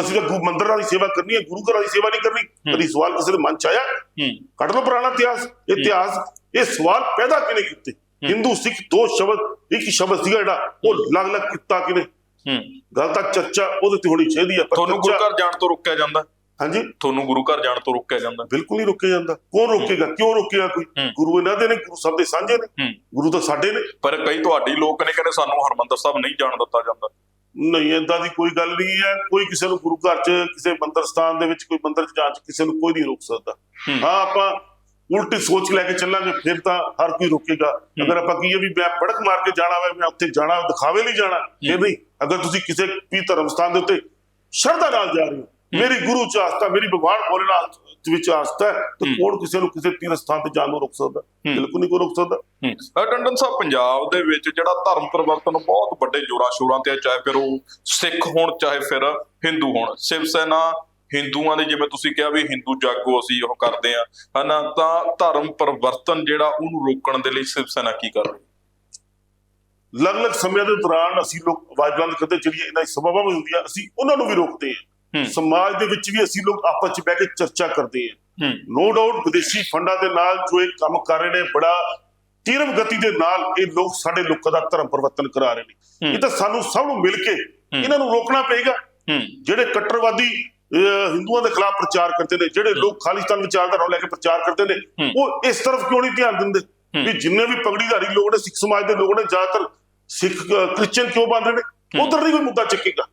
ਅਸੀਂ ਤਾਂ ਮੰਦਿਰਾਂ ਦੀ ਸੇਵਾ ਕਰਨੀ ਹੈ ਗੁਰੂ ਘਰਾਂ ਦੀ ਸੇਵਾ ਨਹੀਂ ਕਰਨੀ। ਕਦੀ ਸਵਾਲ ਕਿਸੇ ਦੇ ਮਨ 'ਚ ਆਇਆ? ਕੱਢ ਲਓ ਪੁਰਾਣਾ ਇਤਿਹਾਸ। ਇਤਿਹਾਸ ਇਹ ਸਵਾਲ ਪੈਦਾ ਕਿਨੇ ਕੀਤੇ? ਹਿੰਦੂ ਸਿੱਖ ਦੋ ਸ਼ਬਦ ਇੱਕ ਸ਼ਬਦ ਸੀਗਾ ਜਿਹੜਾ ਉਹ ਅਲੱਗ ਅਲੱਗ ਕੀਤਾ ਕਿਨੇ ਹੂੰ। ਗੱਲ ਤਾਂ ਚਰਚਾ ਉਹਦੇ ਤੇ ਹੋਣੀ ਚਾਹੀਦੀ ਪਰ ਤੁਹਾਨੂੰ ਗੁਰੂ ਘਰ ਜਾਣ ਤੋਂ ਰੋਕਿਆ ਜਾਂਦਾ? ਹਾਂਜੀ। ਤੁਹਾਨੂੰ ਗੁਰੂ ਘਰ ਜਾਣ ਤੋਂ ਰੋਕਿਆ ਜਾਂਦਾ? ਬਿਲਕੁਲ ਨਹੀਂ ਰੋਕਿਆ ਜਾਂਦਾ। ਕੌਣ ਰੋਕੇਗਾ? ਕਿਉਂ ਰੋਕੇਗਾ ਕੋਈ। ਗੁਰੂ ਇਹਨਾਂ ਦੇ ਨੇ ਗੁਰੂ ਸਭ ਦੇ ਸਾਂਝੇ ਨੇ। ਗੁਰੂ ਤਾਂ ਸਾਡੇ ਨੇ। ਪਰ ਕਈ ਤੁਹਾਡੀ ਲੋਕ ਨੇ ਕਹਿੰਦੇ ਸਾਨੂੰ ਹਰਮੰਦਰ ਸਾਹਿਬ ਨਹੀਂ ਜਾਣ ਦਿੱਤਾ ਜਾਂਦਾ। ਨਹੀਂ ਏਦਾਂ ਦੀ ਕੋਈ ਗੱਲ ਨਹੀਂ ਹੈ। ਕੋਈ ਕਿਸੇ ਨੂੰ ਗੁਰੂ ਘਰ 'ਚ ਕਿਸੇ ਮੰਦਰ ਸਥਾਨ ਦੇ ਵਿੱਚ ਕੋਈ ਮੰਦਰ 'ਚ ਜਾਣ 'ਚ ਕਿਸੇ ਨੂੰ ਕੋਈ ਨਹੀਂ ਰੋਕ ਸਕਦਾ। ਹਾਂ ਆਪਾਂ ਉਲਟੀ ਸੋਚ ਲੈ ਕੇ ਚੱਲਾਂਗੇ ਫਿਰ ਤਾਂ ਹਰ ਕੋਈ ਰੋਕੇਗਾ। ਅਗਰ ਆਪਾਂ ਕਹੀਏ ਵੀ ਮੈਂ ਬੜਕ ਮਾਰ ਕੇ ਜਾਣਾ ਵਾ ਮੈਂ ਉੱਥੇ ਜਾਣਾ ਦਿਖਾਵੇ ਲਈ ਜਾਣਾ ਇਹ ਨਹੀਂ। ਅਗਰ ਤੁਸੀਂ ਕਿਸੇ ਵੀ ਧਰਮ ਸਥਾਨ ਦੇ ਉੱਤੇ ਸ਼ਰਧਾ ਨਾਲ ਜਾ ਰਹੇ ਹੋ ਮੇਰੀ ਗੁਰੂ 'ਚ ਆਸਥਾ ਮੇਰੀ ਭਗਵਾਨ ਭੋਲੇਨਾਥ ਵਿੱਚ ਆਸਥਾ ਹੈ ਤਾਂ ਕੌਣ ਕਿਸੇ ਨੂੰ ਕਿਸੇ ਤੀਰਥ ਸਥਾਨ ਤੇ ਜਾਣ ਨੂੰ ਰੋਕ ਸਕਦਾ? ਬਿਲਕੁਲ ਨਹੀਂ ਕੋਈ ਰੋਕ ਸਕਦਾ। ਟੰਡਨ ਸਾਹਿਬ ਪੰਜਾਬ ਦੇ ਵਿੱਚ ਜਿਹੜਾ ਧਰਮ ਪਰਿਵਰਤਨ ਬਹੁਤ ਵੱਡੇ ਜੋਰਾਂ ਸ਼ੋਰਾਂ ਤੇ ਆ, ਚਾਹੇ ਫਿਰ ਉਹ ਸਿੱਖ ਹੋਣ ਚਾਹੇ ਫਿਰ ਹਿੰਦੂ ਹੋਣ। ਸ਼ਿਵ ਸੈਨਾ ਹਿੰਦੂਆਂ ਦੇ ਜਿਵੇਂ ਤੁਸੀਂ ਕਿਹਾ ਵੀ ਹਿੰਦੂ ਜਾਗੋ ਅਸੀਂ ਉਹ ਕਰਦੇ ਆ ਹਨਾ? ਤਾਂ ਧਰਮ ਪਰਿਵਰਤਨ ਜਿਹੜਾ ਉਹਨੂੰ ਰੋਕਣ ਦੇ ਲਈ ਸ਼ਿਵ ਸੈਨਾ ਕੀ ਕਰ ਰਹੀ ਅਲੱਗ-ਅਲੱਗ ਸਮਿਆਂ ਦੇ ਦੌਰਾਨ ਅਸੀਂ ਲੋਕ ਆਵਾਜ਼ ਬੁਲੰਦ ਕਰਦੇ ਜਿਹੜੀਆਂ ਇਹਨਾਂ ਦੀ ਸਭਾਵਾਂ ਵੀ ਹੁੰਦੀਆਂ ਅਸੀਂ ਉਹਨਾਂ ਨੂੰ ਵੀ ਰੋਕਦੇ ਹਾਂ। ਸਮਾਜ ਦੇ ਵਿੱਚ ਵੀ ਅਸੀਂ ਲੋਕ ਆਪਸ ਵਿੱਚ ਬਹਿ ਕੇ ਚਰਚਾ ਕਰਦੇ ਹਾਂ। ਨੋ ਡਾਊਟ ਵਿਦੇਸ਼ੀ ਫੰਡਾਂ ਦੇ ਨਾਲ ਜੋ ਇਹ ਕੰਮ ਕਰ ਰਹੇ ਨੇ ਬੜਾ ਤੀਰਮ ਗਤੀ ਦੇ ਨਾਲ ਇਹ ਲੋਕ ਸਾਡੇ ਲੋਕਾਂ ਦਾ ਧਰਮ ਪਰਿਵਰਤਨ ਕਰਾ ਰਹੇ ਨੇ। ਇਹ ਤਾਂ ਸਾਨੂੰ ਸਭ ਨੂੰ ਮਿਲ ਕੇ ਇਹਨਾਂ ਨੂੰ ਰੋਕਣਾ ਪਏਗਾ। ਜਿਹੜੇ ਕੱਟੜਵਾਦੀ ਅਹ, ਹਿੰਦੂਆਂ ਦੇ ਖਿਲਾਫ ਪ੍ਰਚਾਰ ਕਰਦੇ ਨੇ ਜਿਹੜੇ ਲੋਕ ਖਾਲਿਸਤਾਨ ਵਿਚਾਰਧਾਰਾ ਲੈ ਕੇ ਪ੍ਰਚਾਰ ਕਰਦੇ ਨੇ ਉਹ ਇਸ ਤਰਫ ਕਿਉਂ ਨਹੀਂ ਧਿਆਨ ਦਿੰਦੇ? ਵੀ ਜਿੰਨੇ ਵੀ ਪਗੜੀਧਾਰੀ ਲੋਕ ਨੇ ਸਿੱਖ ਸਮਾਜ ਦੇ ਲੋਕ ਨੇ ਜ਼ਿਆਦਾਤਰ ਸਿੱਖ ਅਹ, ਕ੍ਰਿਸਚੀਅਨ ਕਿਉਂ ਬਣ ਰਹੇ ਨੇ? ਉਧਰ ਨਹੀਂ ਕੋਈ ਮੁੱਦਾ ਚੱਕੇਗਾ।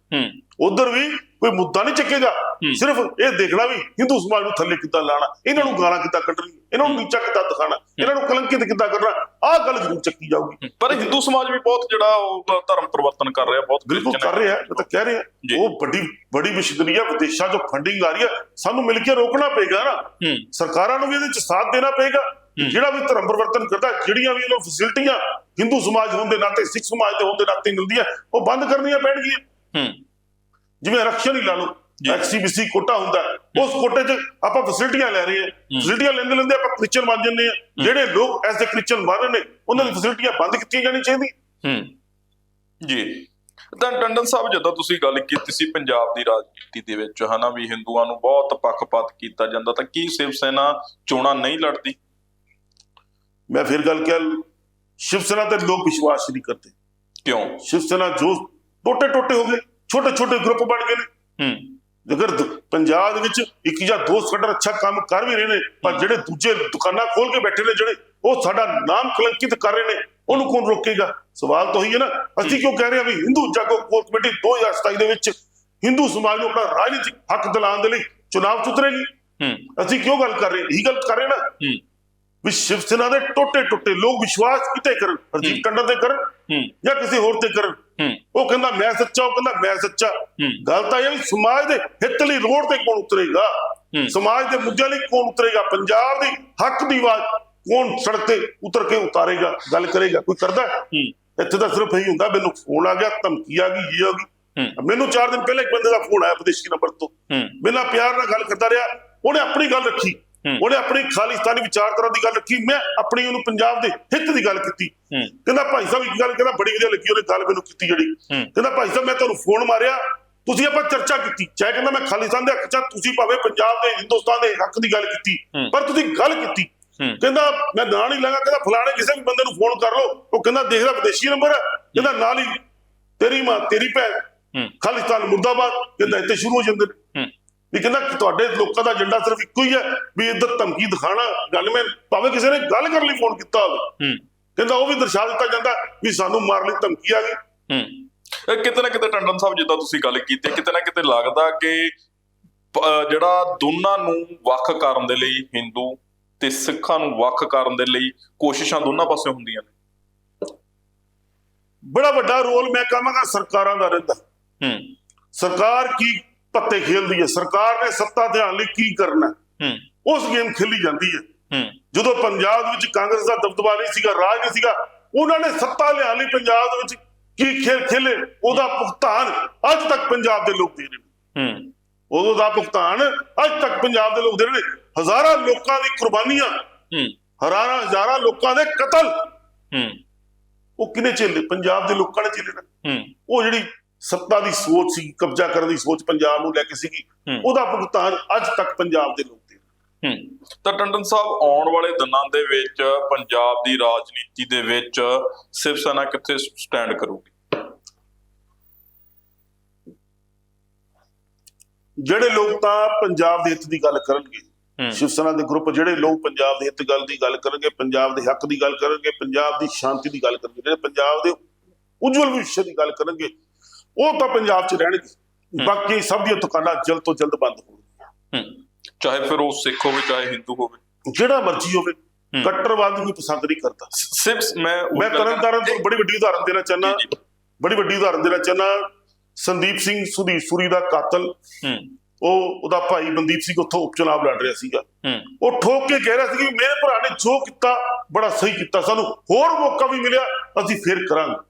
ਉਧਰ ਵੀ ਕੋਈ ਮੁੱਦਾ ਨਹੀਂ ਚੱਕੇਗਾ। ਸਿਰਫ ਇਹ ਦੇਖਣਾ ਵੀ ਹਿੰਦੂ ਸਮਾਜ ਨੂੰ ਥੱਲੇ ਕਿੱਦਾਂ ਲਾਣਾ ਇਹਨਾਂ ਨੂੰ ਗਾਲਾਂ ਕਿੱਦਾਂ ਕੱਢਣੀ ਇਹਨਾਂ ਨੂੰ ਨੀਚਾ ਕਿੱਦਾਂ ਦਿਖਾਣਾ ਇਹਨਾਂ ਨੂੰ ਕਲੰਕਿਤ ਕਿੱਦਾਂ ਕਰਨਾ ਆਹ ਗੱਲ ਜ਼ਰੂਰ ਚੱਕੀ ਜਾਊਗੀ। ਪਰ ਹਿੰਦੂ ਸਮਾਜ ਵੀ ਬਹੁਤ ਜਿਹੜਾ ਉਹ ਧਰਮ ਪਰਿਵਰਤਨ ਕਰ ਰਿਹਾ ਬਹੁਤ ਬਿਲਕੁਲ ਕਰ ਰਿਹਾ ਮੈਂ ਤਾਂ ਕਹਿ ਰਿਹਾ। ਉਹ ਵੱਡੀ ਬੜੀ ਮਸ਼ੀਨਰੀ ਹੈ ਵਿਦੇਸ਼ਾਂ ਤੋਂ ਫੰਡਿੰਗ ਆ ਰਹੀ ਹੈ ਸਾਨੂੰ ਮਿਲ ਕੇ ਰੋਕਣਾ ਪਏਗਾ ਨਾ। ਸਰਕਾਰਾਂ ਨੂੰ ਵੀ ਇਹਦੇ ਚ ਸਾਥ ਦੇਣਾ ਪਏਗਾ। ਜਿਹੜਾ ਵੀ ਧਰਮ ਪਰਿਵਰਤਨ ਕਰਦਾ ਜਿਹੜੀਆਂ ਵੀ ਇਹਨਾਂ ਫੈਸਿਲਿਟੀਆਂ ਹਿੰਦੂ ਸਮਾਜ ਹੋਣ ਦੇ ਨਾਤੇ ਸਿੱਖ ਸਮਾਜ ਦੇ ਹੋਣ ਦੇ ਨਾਤੇ ਮਿਲਦੀਆਂ ਉਹ ਬੰਦ ਕਰਨੀਆਂ ਪੈਣਗੀਆਂ। ਹੂੰ। ਜਿਵੇਂ ਆਰਕਸ਼ਣ ਹੀ ਲਾ ਲਓ। ਐਕਸੀਬੀਸੀ ਕੋਟਾ ਹੁੰਦਾ ਉਸ ਕੋਟੇ 'ਚ ਆਪਾਂ ਫੈਸਿਲਿਟੀਆਂ ਲੈ ਰਹੇ ਹਾਂ। ਫੈਸਿਲਿਟੀਆਂ ਲੈਂਦੇ ਲੈਂਦੇ ਆਪਾਂ ਕ੍ਰਿਸਚੀਅਨ ਬਣ ਜੰਨੇ ਆ ਜਿਹੜੇ ਲੋਕ ਐਸ ਏ ਕ੍ਰਿਸਚੀਅਨ ਬਣ ਰਹੇ ਨੇ ਉਹਨਾਂ ਦੀ ਫੈਸਿਲਿਟੀਆਂ ਬੰਦ ਕੀਤੀਆਂ ਜਾਣੀ ਚਾਹੀਦੀ ਹੂੰ। ਜੀ। ਤਾਂ ਟੰਡਨ ਸਾਹਿਬ ਜਦੋਂ ਤੁਸੀਂ ਗੱਲ ਕੀਤੀ ਸੀ ਪੰਜਾਬ ਦੀ ਰਾਜਨੀਤੀ ਦੇ ਵਿੱਚ ਹਨਾ ਵੀ ਹਿੰਦੂਆਂ ਨੂੰ ਬਹੁਤ ਪੱਖਪਾਤ ਕੀਤਾ ਜਾਂਦਾ ਤਾਂ ਕੀ ਸ਼ਿਵ ਸੈਨਾ ਚੋਣਾਂ ਨਹੀਂ ਲੜਦੀ? ਮੈਂ ਫਿਰ ਗੱਲ ਕਿਹਾ ਸ਼ਿਵ ਸੈਨਾ ਤੇ ਲੋਕ ਵਿਸ਼ਵਾਸ ਨਹੀਂ ਕਰਦੇ। ਕਿਉਂ? ਸ਼ਿਵ ਸੈਨਾ ਜੋ ਟੋਟੇ ਟੋਟੇ ਹੋ ਗਏ। ਛੋਟੇ ਛੋਟੇ ਗਰੁੱਪ ਬਣ ਗਏ ਨੇ। ਹੂੰ। ਅਗਰ ਪੰਜਾਬ ਦੇ ਵਿੱਚ ਇੱਕ ਜਾਂ ਦੋ ਸਕੱਟਰ ਅੱਛਾ ਕੰਮ ਕਰ ਵੀ ਰਹੇ ਨੇ ਪਰ ਜਿਹੜੇ ਦੂਜੇ ਦੁਕਾਨਾਂ ਖੋਲ ਕੇ ਬੈਠੇ ਨੇ ਜਿਹੜੇ ਉਹ ਸਾਡਾ ਨਾਮ ਕਲੰਕਿਤ ਕਰ ਰਹੇ ਨੇ ਉਹਨੂੰ ਕੌਣ ਰੋਕੇਗਾ? ਸਵਾਲ ਤਾਂ ਉਹੀ ਹੈ ਨਾ। ਅਸੀਂ ਕਿਉਂ ਕਹਿ ਰਹੇ ਹਾਂ ਵੀ ਹਿੰਦੂ ਜਾਗੋ ਕੋਰ ਕਮੇਟੀ 2027 ਦੇ ਵਿੱਚ ਹਿੰਦੂ ਸਮਾਜ ਨੂੰ ਆਪਣਾ ਰਾਜਨੀਤਿਕ ਹੱਕ ਦਿਲਾਉਣ ਦੇ ਲਈ ਚੁਣਾਵ 'ਚ ਉਤਰੇਗੀ ਹੂੰ। ਅਸੀਂ ਕਿਉਂ ਗੱਲ ਕਰ ਰਹੇ ਹਾਂ? ਇਹੀ ਗੱਲ ਕਰ ਰਹੇ ਨਾ। ਹੂੰ। ਵੀ ਸ਼ਿਵ ਸੈਨਾ ਦੇ ਟੋਟੇ ਟੋਟੇ ਲੋਕ ਵਿਸ਼ਵਾਸ ਕਿਤੇ ਕਰਨ? ਹਰਜੀਤ ਟੰਡਨ ਤੇ ਕਰਨ? ਜਾਂ ਕਿਸੇ ਹੋਰ ਤੇ ਕਰਨ? ਉਹ ਕਹਿੰਦਾ ਮੈਂ ਸੱਚਾ ਉਹ ਕਹਿੰਦਾ ਮੈਂ ਸੱਚਾ। ਗੱਲ ਤਾਂ ਇਹ ਵੀ ਸਮਾਜ ਦੇ ਹਿੱਤ ਲਈ ਰੋਡ ਤੇ ਕੌਣ ਉਤਰੇਗਾ। ਸਮਾਜ ਦੇ ਮੁੱਦਿਆਂ ਲਈ ਕੌਣ ਉਤਰੇਗਾ? ਪੰਜਾਬ ਦੀ ਹੱਕ ਦੀ ਆਵਾਜ਼ ਕੌਣ ਸੜਕ ਤੇ ਉਤਰ ਕੇ ਉਤਾਰੇਗਾ? ਗੱਲ ਕਰੇਗਾ। ਕੋਈ ਕਰਦਾ ਇੱਥੇ ਤਾਂ ਸਿਰਫ ਇਹੀ ਹੁੰਦਾ ਮੈਨੂੰ ਫੋਨ ਆ ਗਿਆ ਧਮਕੀ ਆ ਗਈ ਇਹ ਆ ਗਈ। ਮੈਨੂੰ 4 ਦਿਨ ਪਹਿਲਾਂ ਇੱਕ ਬੰਦੇ ਦਾ ਫੋਨ ਆਇਆ ਵਿਦੇਸ਼ੀ ਨੰਬਰ ਤੋਂ। ਬਿਨਾਂ ਪਿਆਰ ਨਾਲ ਗੱਲ ਕਰਦਾ ਰਿਹਾ ਉਹਨੇ ਆਪਣੀ ਗੱਲ ਰੱਖੀ। ਉਹਨੇ ਆਪਣੀ ਖਾਲਿਸਤਾਨੀ ਵਿਚਾਰਧਾਰਾ ਦੀ ਗੱਲ ਰੱਖੀ ਮੈਂ ਆਪਣੀ ਉਹਨੂੰ ਪੰਜਾਬ ਦੇ ਹਿੱਤ ਦੀ ਗੱਲ ਕੀਤੀ। ਕਹਿੰਦਾ ਭਾਈ ਸਾਹਿਬ ਇੱਕ ਗੱਲ ਕਹਿੰਦਾ ਬੜੀ ਵਧੀਆ ਲੱਗੀ ਉਹਨੇ ਗੱਲ ਮੈਨੂੰ ਕੀਤੀ ਜਿਹੜੀ। ਕਹਿੰਦਾ ਭਾਈ ਸਾਹਿਬ ਮੈਂ ਤੁਹਾਨੂੰ ਫੋਨ ਮਾਰਿਆ ਤੁਸੀਂ ਆਪਾਂ ਚਰਚਾ ਕੀਤੀ। ਚਾਹੇ ਕਹਿੰਦਾ ਮੈਂ ਖਾਲਿਸਤਾਨ ਦੇ ਹੱਕ ਚ ਤੁਸੀਂ ਭਾਵੇਂ ਪੰਜਾਬ ਦੇ ਹਿੰਦੁਸਤਾਨ ਦੇ ਹੱਕ ਦੀ ਗੱਲ ਕੀਤੀ। ਪਰ ਤੁਸੀਂ ਗੱਲ ਕੀਤੀ। ਕਹਿੰਦਾ ਮੈਂ ਨਾਂ ਨਹੀਂ ਲਾਂਗਾ ਕਹਿੰਦਾ ਫਲਾਣੇ ਕਿਸੇ ਵੀ ਬੰਦੇ ਨੂੰ ਫੋਨ ਕਰ ਲਓ। ਉਹ ਕਹਿੰਦਾ ਦੇਖਦਾ ਵਿਦੇਸ਼ੀ ਨੰਬਰ ਕਹਿੰਦਾ ਨਾਲ ਹੀ ਤੇਰੀ ਮਾਂ ਤੇਰੀ ਭੈਣ ਖਾਲਿਸਤਾਨ ਮੁਰਦਾਬਾਦ ਕਹਿੰਦਾ ਇੱਥੇ ਸ਼ੁਰੂ ਹੋ ਜਾਂਦੇ ਨੇ। ਵੀ ਕਹਿੰਦਾ ਤੁਹਾਡੇ ਲੋਕਾਂ ਦਾ ਏਜੰਡਾ ਸਿਰਫ ਇੱਕੋ ਹੀ ਹੈ ਵੀ ਇੱਧਰ ਧਮਕੀ ਦਿਖਾਣਾ ਗਨਮੈਨ ਭਾਵੇਂ ਕਿਸੇ ਨੇ ਗੱਲ ਕਰਨ ਲਈ ਫੋਨ ਕੀਤਾ ਹੋਵੇ। ਹੂੰ। ਕਹਿੰਦਾ ਉਹ ਵੀ ਦਰਸਾ ਦਿੱਤਾ ਜਾਂਦਾ ਵੀ ਸਾਨੂੰ ਮਾਰਨ ਲਈ ਧਮਕੀ ਆ ਗਈ। ਹੂੰ। ਇਹ ਕਿਤੇ ਨਾ ਕਿਤੇ ਟੰਡਨ ਸਾਹਿਬ ਜਿੱਦਾਂ ਤੁਸੀਂ ਗੱਲ ਕੀਤੀ ਕਿਤੇ ਨਾ ਕਿਤੇ ਲੱਗਦਾ ਕਿ ਜਿਹੜਾ ਦੋਨਾਂ ਨੂੰ ਵੱਖ ਕਰਨ ਦੇ ਲਈ ਹਿੰਦੂ ਤੇ ਸਿੱਖਾਂ ਨੂੰ ਵੱਖ ਕਰਨ ਦੇ ਲਈ ਕੋਸ਼ਿਸ਼ਾਂ ਦੋਨਾਂ ਪਾਸੇ ਹੁੰਦੀਆਂ ਨੇ। ਬੜਾ ਵੱਡਾ ਰੋਲ ਮੈਂ ਕਹਾਂਗਾ ਸਰਕਾਰਾਂ ਦਾ ਰਹਿੰਦਾ। ਹੂੰ। ਸਰਕਾਰ ਕੀ ਪੱਤੇ ਖੇਲਦੀ ਹੈ। ਸਰਕਾਰ ਨੇ ਸੱਤਾ ਧਿਆਨ ਲਈ ਕੀ ਕਰਨਾ ਉਸ ਗੇਮ ਖੇਲੀ ਜਾਂਦੀ ਹੈ। ਜਦੋਂ ਪੰਜਾਬ ਦੇ ਵਿੱਚ ਕਾਂਗਰਸ ਦਾ ਦਬਦਬਾ ਨਹੀਂ ਸੀਗਾ ਰਾਜ ਨਹੀਂ ਸੀਗਾ ਉਹਨਾਂ ਨੇ ਸੱਤਾ ਲਿਆਉਣ ਲਈ ਪੰਜਾਬ ਵਿੱਚ ਕੀ ਖੇਲ ਖੇਲੇ? ਉਹਦਾ ਭੁਗਤਾਨ ਅੱਜ ਤੱਕ ਪੰਜਾਬ ਦੇ ਲੋਕ ਦੇ ਰਹੇ ਨੇ। ਹੂੰ। ਉਦੋਂ ਦਾ ਭੁਗਤਾਨ ਅੱਜ ਤੱਕ ਪੰਜਾਬ ਦੇ ਲੋਕ ਦੇ ਰਹੇ ਨੇ। ਹਜ਼ਾਰਾਂ ਲੋਕਾਂ ਦੀ ਕੁਰਬਾਨੀਆਂ। ਹੂੰ। ਹਜ਼ਾਰਾਂ ਹਜ਼ਾਰਾਂ ਲੋਕਾਂ ਦੇ ਕਤਲ। ਹੂੰ। ਉਹ ਕਿਨੇ ਝੇਲੇ? ਪੰਜਾਬ ਦੇ ਲੋਕਾਂ ਨੇ ਝੇਲੇ ਨੇ। ਹੂੰ। ਉਹ ਜਿਹੜੀ ਸੱਤਾ ਦੀ ਸੋਚ ਸੀ ਕਬਜ਼ਾ ਕਰਨ ਦੀ ਸੋਚ ਪੰਜਾਬ ਨੂੰ ਲੈ ਕੇ ਸੀਗੀ। ਉਹਦਾ ਭੁਗਤਾਨ ਅੱਜ ਤੱਕ ਪੰਜਾਬ ਦੇ ਲੋਕ ਦੇ ਤਾਂ ਟੰਡਨ ਸਾਹਿਬ ਆਉਣ ਵਾਲੇ ਦਿਨਾਂ ਦੇ ਵਿੱਚ ਪੰਜਾਬ ਦੀ ਰਾਜਨੀਤੀ ਦੇ ਵਿੱਚ ਸਿਵ ਸੈਨਾ ਕਿੱਥੇ ਸਟੈਂਡ ਕਰੂਗੀ? ਜਿਹੜੇ ਲੋਕ ਤਾਂ ਪੰਜਾਬ ਦੇ ਹਿੱਤ ਦੀ ਗੱਲ ਕਰਨਗੇ ਸ਼ਿਵ ਸੈਨਾ ਦੇ ਗਰੁੱਪ ਜਿਹੜੇ ਲੋਕ ਪੰਜਾਬ ਦੇ ਹਿੱਤ ਗੱਲ ਦੀ ਗੱਲ ਕਰਨਗੇ ਪੰਜਾਬ ਦੇ ਹੱਕ ਦੀ ਗੱਲ ਕਰਨਗੇ ਪੰਜਾਬ ਦੀ ਸ਼ਾਂਤੀ ਦੀ ਗੱਲ ਕਰਨਗੇ ਜਿਹੜੇ ਪੰਜਾਬ ਦੇ ਉਜਵਲ ਭਵਿੱਖ ਦੀ ਗੱਲ ਕਰਨਗੇ ਉਹ ਤਾਂ ਪੰਜਾਬ 'ਚ ਰਹਿਣਗੇ। ਬਾਕੀ ਸਭ ਦੀਆਂ ਦੁਕਾਨਾਂ ਜਲਦ ਤੋਂ ਜਲਦ ਬੰਦ ਹੋਣਗੀਆਂ। ਚਾਹੇ ਫਿਰ ਉਹ ਸਿੱਖ ਹੋਵੇ ਚਾਹੇ ਹਿੰਦੂ ਹੋਵੇ। ਜਿਹੜਾ ਮਰਜ਼ੀ ਹੋਵੇ। ਕੱਟਰਵਾਦ ਨੂੰ ਕੋਈ ਪਸੰਦ ਨਹੀਂ ਕਰਦਾ। ਸਿਵ ਮੈਂ ਮੈਂ ਗੱਲ ਤਰਨ ਤਾਰਨ ਤੋਂ ਬੜੀ ਵੱਡੀ ਉਦਾਹਰਨ ਦੇਣਾ ਜੀ। ਬੜੀ ਵੱਡੀ ਉਦਾਹਰਨ ਦੇਣਾ ਚਾਹੁੰਦਾ। ਸੰਦੀਪ ਸਿੰਘ ਸੁਦੀਪ ਸੂਰੀ ਦਾ ਕਾਤਲ। ਉਹ ਉਹਦਾ ਭਾਈ ਮਨਦੀਪ ਸਿੰਘ ਉੱਥੋਂ ਉਪਚੁਣਾਵ ਲੜ ਰਿਹਾ ਸੀਗਾ। ਉਹ ਠੋਕ ਕੇ ਕਹਿ ਰਿਹਾ ਸੀ ਕਿ ਮੇਰੇ ਭਰਾ ਨੇ ਜੋ ਕੀਤਾ ਬੜਾ ਸਹੀ ਕੀਤਾ। ਸਾਨੂੰ ਹੋਰ ਮੌਕਾ ਵੀ ਮਿਲਿਆ ਅਸੀਂ ਫੇਰ ਕਰਾਂਗੇ।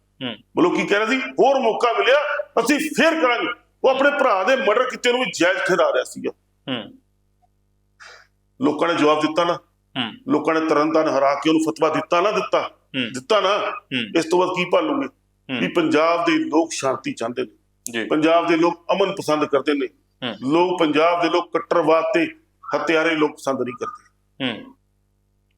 ਬੋਲੋ ਕੀ ਕਹਿ ਰਿਹਾ ਸੀ? ਹੋਰ ਮੌਕਾ ਮਿਲਿਆ ਅਸੀਂ ਫੇਰ ਕਰਾਂਗੇ। ਉਹ ਆਪਣੇ ਭਰਾ ਦੇ ਮਰਡਰ ਕੀਤੇ ਨੂੰ ਵੀ ਜਾਇਜ਼ ਠਹਿਰਾ ਰਿਹਾ ਸੀਗਾ। ਹੂੰ। ਲੋਕਾਂ ਨੇ ਜਵਾਬ ਦਿੱਤਾ ਨਾ। ਹੂੰ। ਲੋਕਾਂ ਨੇ ਤਰਨਤਾਰਨ ਹਰਾ ਕੇ ਉਹਨੂੰ ਫਤਵਾ ਦਿੱਤਾ ਨਾ ਦਿੱਤਾ? ਦਿੱਤਾ ਨਾ? ਇਸ ਤੋਂ ਬਾਅਦ ਕੀ ਭਾਲੂਗੇ? ਵੀ ਪੰਜਾਬ ਦੇ ਲੋਕ ਸ਼ਾਂਤੀ ਚਾਹੁੰਦੇ ਨੇ। ਜੀ। ਪੰਜਾਬ ਦੇ ਲੋਕ ਅਮਨ ਪਸੰਦ ਕਰਦੇ ਨੇ। ਲੋਕ ਪੰਜਾਬ ਦੇ ਲੋਕ ਕੱਟੜਵਾਦ ਤੇ ਹਥਿਆਰੇ ਲੋਕ ਪਸੰਦ ਨਹੀਂ ਕਰਦੇ। ਹੂੰ।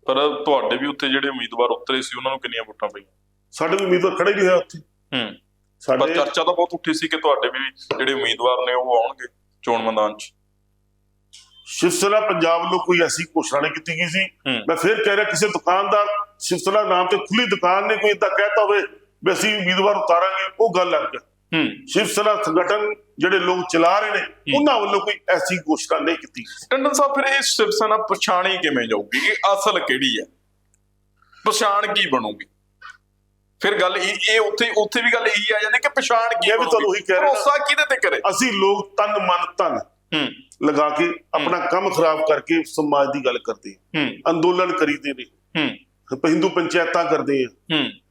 ਪਰ ਤੁਹਾਡੇ ਵੀ ਉੱਥੇ ਜਿਹੜੇ ਉਮੀਦਵਾਰ ਉਤਰੇ ਸੀ ਉਹਨਾਂ ਨੂੰ ਕਿੰਨੀਆਂ ਵੋਟਾਂ ਪਈਆਂ? ਸਾਡੇ ਵੀ ਉਮੀਦਵਾਰ ਖੜੇ ਨਹੀਂ ਹੋਇਆ ਉੱਥੇ। ਹੂੰ। ਪਰ ਸਾਡੇ ਚਰਚਾ ਤਾਂ ਬਹੁਤ ਉੱਠੀ ਸੀ ਕਿ ਤੁਹਾਡੇ ਵੀ ਜਿਹੜੇ ਉਮੀਦਵਾਰ ਨੇ ਉਹ ਆਉਣਗੇ ਚੋਣ ਮੈਦਾਨ 'ਚ। ਸ਼ਿਵ ਸੈਨਾ ਪੰਜਾਬ ਵੱਲੋਂ ਕੋਈ ਐਸੀ ਘੋਸ਼ਣਾ ਨਹੀਂ ਕੀਤੀ ਗਈ ਸੀ। ਹੂੰ। ਮੈਂ ਫਿਰ ਕਹਿ ਰਿਹਾ ਕਿਸੇ ਦੁਕਾਨਦਾਰ ਸ਼ਿਵ ਸੈਨਾ ਨਾਮ ਤੇ ਖੁੱਲੀ ਦੁਕਾਨ ਨੇ ਕੋਈ ਇਦਾਂ ਕਹਿਤਾ ਹੋਵੇ ਵੀ ਅਸੀਂ ਉਮੀਦਵਾਰ ਉਤਾਰਾਂਗੇ ਉਹ ਗੱਲ ਲੱਗ ਗਿਆ ਹੂੰ। ਸ਼ਿਵ ਸੈਨਾ ਸੰਗਠਨ ਜਿਹੜੇ ਲੋਕ ਚਲਾ ਰਹੇ ਨੇ ਉਹਨਾਂ ਵੱਲੋਂ ਕੋਈ ਐਸੀ ਘੋਸ਼ਣਾ ਨਹੀਂ ਕੀਤੀ ਗਈ। ਟੰਡਨ ਸਾਹਿਬ ਫਿਰ ਇਹ ਸਿਵ ਸੈਨਾ ਪਛਾਣੀ ਕਿਵੇਂ ਜਾਊਗੀ? ਇਹ ਅਸਲ ਕਿਹੜੀ ਹੈ? ਪਛਾਣ ਕੀ ਬਣੂਗੀ? ਫਿਰ ਗੱਲ ਇਹ ਇਹ ਉੱਥੇ ਉੱਥੇ ਵੀ ਗੱਲ ਇਹੀ ਆ ਜਾਂਦੀ ਕਿ ਪਛਾਣ ਕੀ ਮੈਂ ਵੀ ਤੁਹਾਨੂੰ ਉਹੀ ਕਹਿ ਰਿਹਾ। ਭਰੋਸਾ ਕਿਹਦੇ ਤੇ ਕਰੇ? ਅਸੀਂ ਲੋਕ ਤਨ ਮਨ ਹੂੰ। ਲਗਾ ਕੇ ਆਪਣਾ ਕੰਮ ਖਰਾਬ ਕਰਕੇ ਸਮਾਜ ਦੀ ਗੱਲ ਕਰਦੇ ਹਾਂ। ਅੰਦੋਲਨ ਕਰੀਦੇ ਨੇ। ਹੂੰ। ਹਿੰਦੂ ਪੰਚਾਇਤਾਂ ਕਰਦੇ ਆ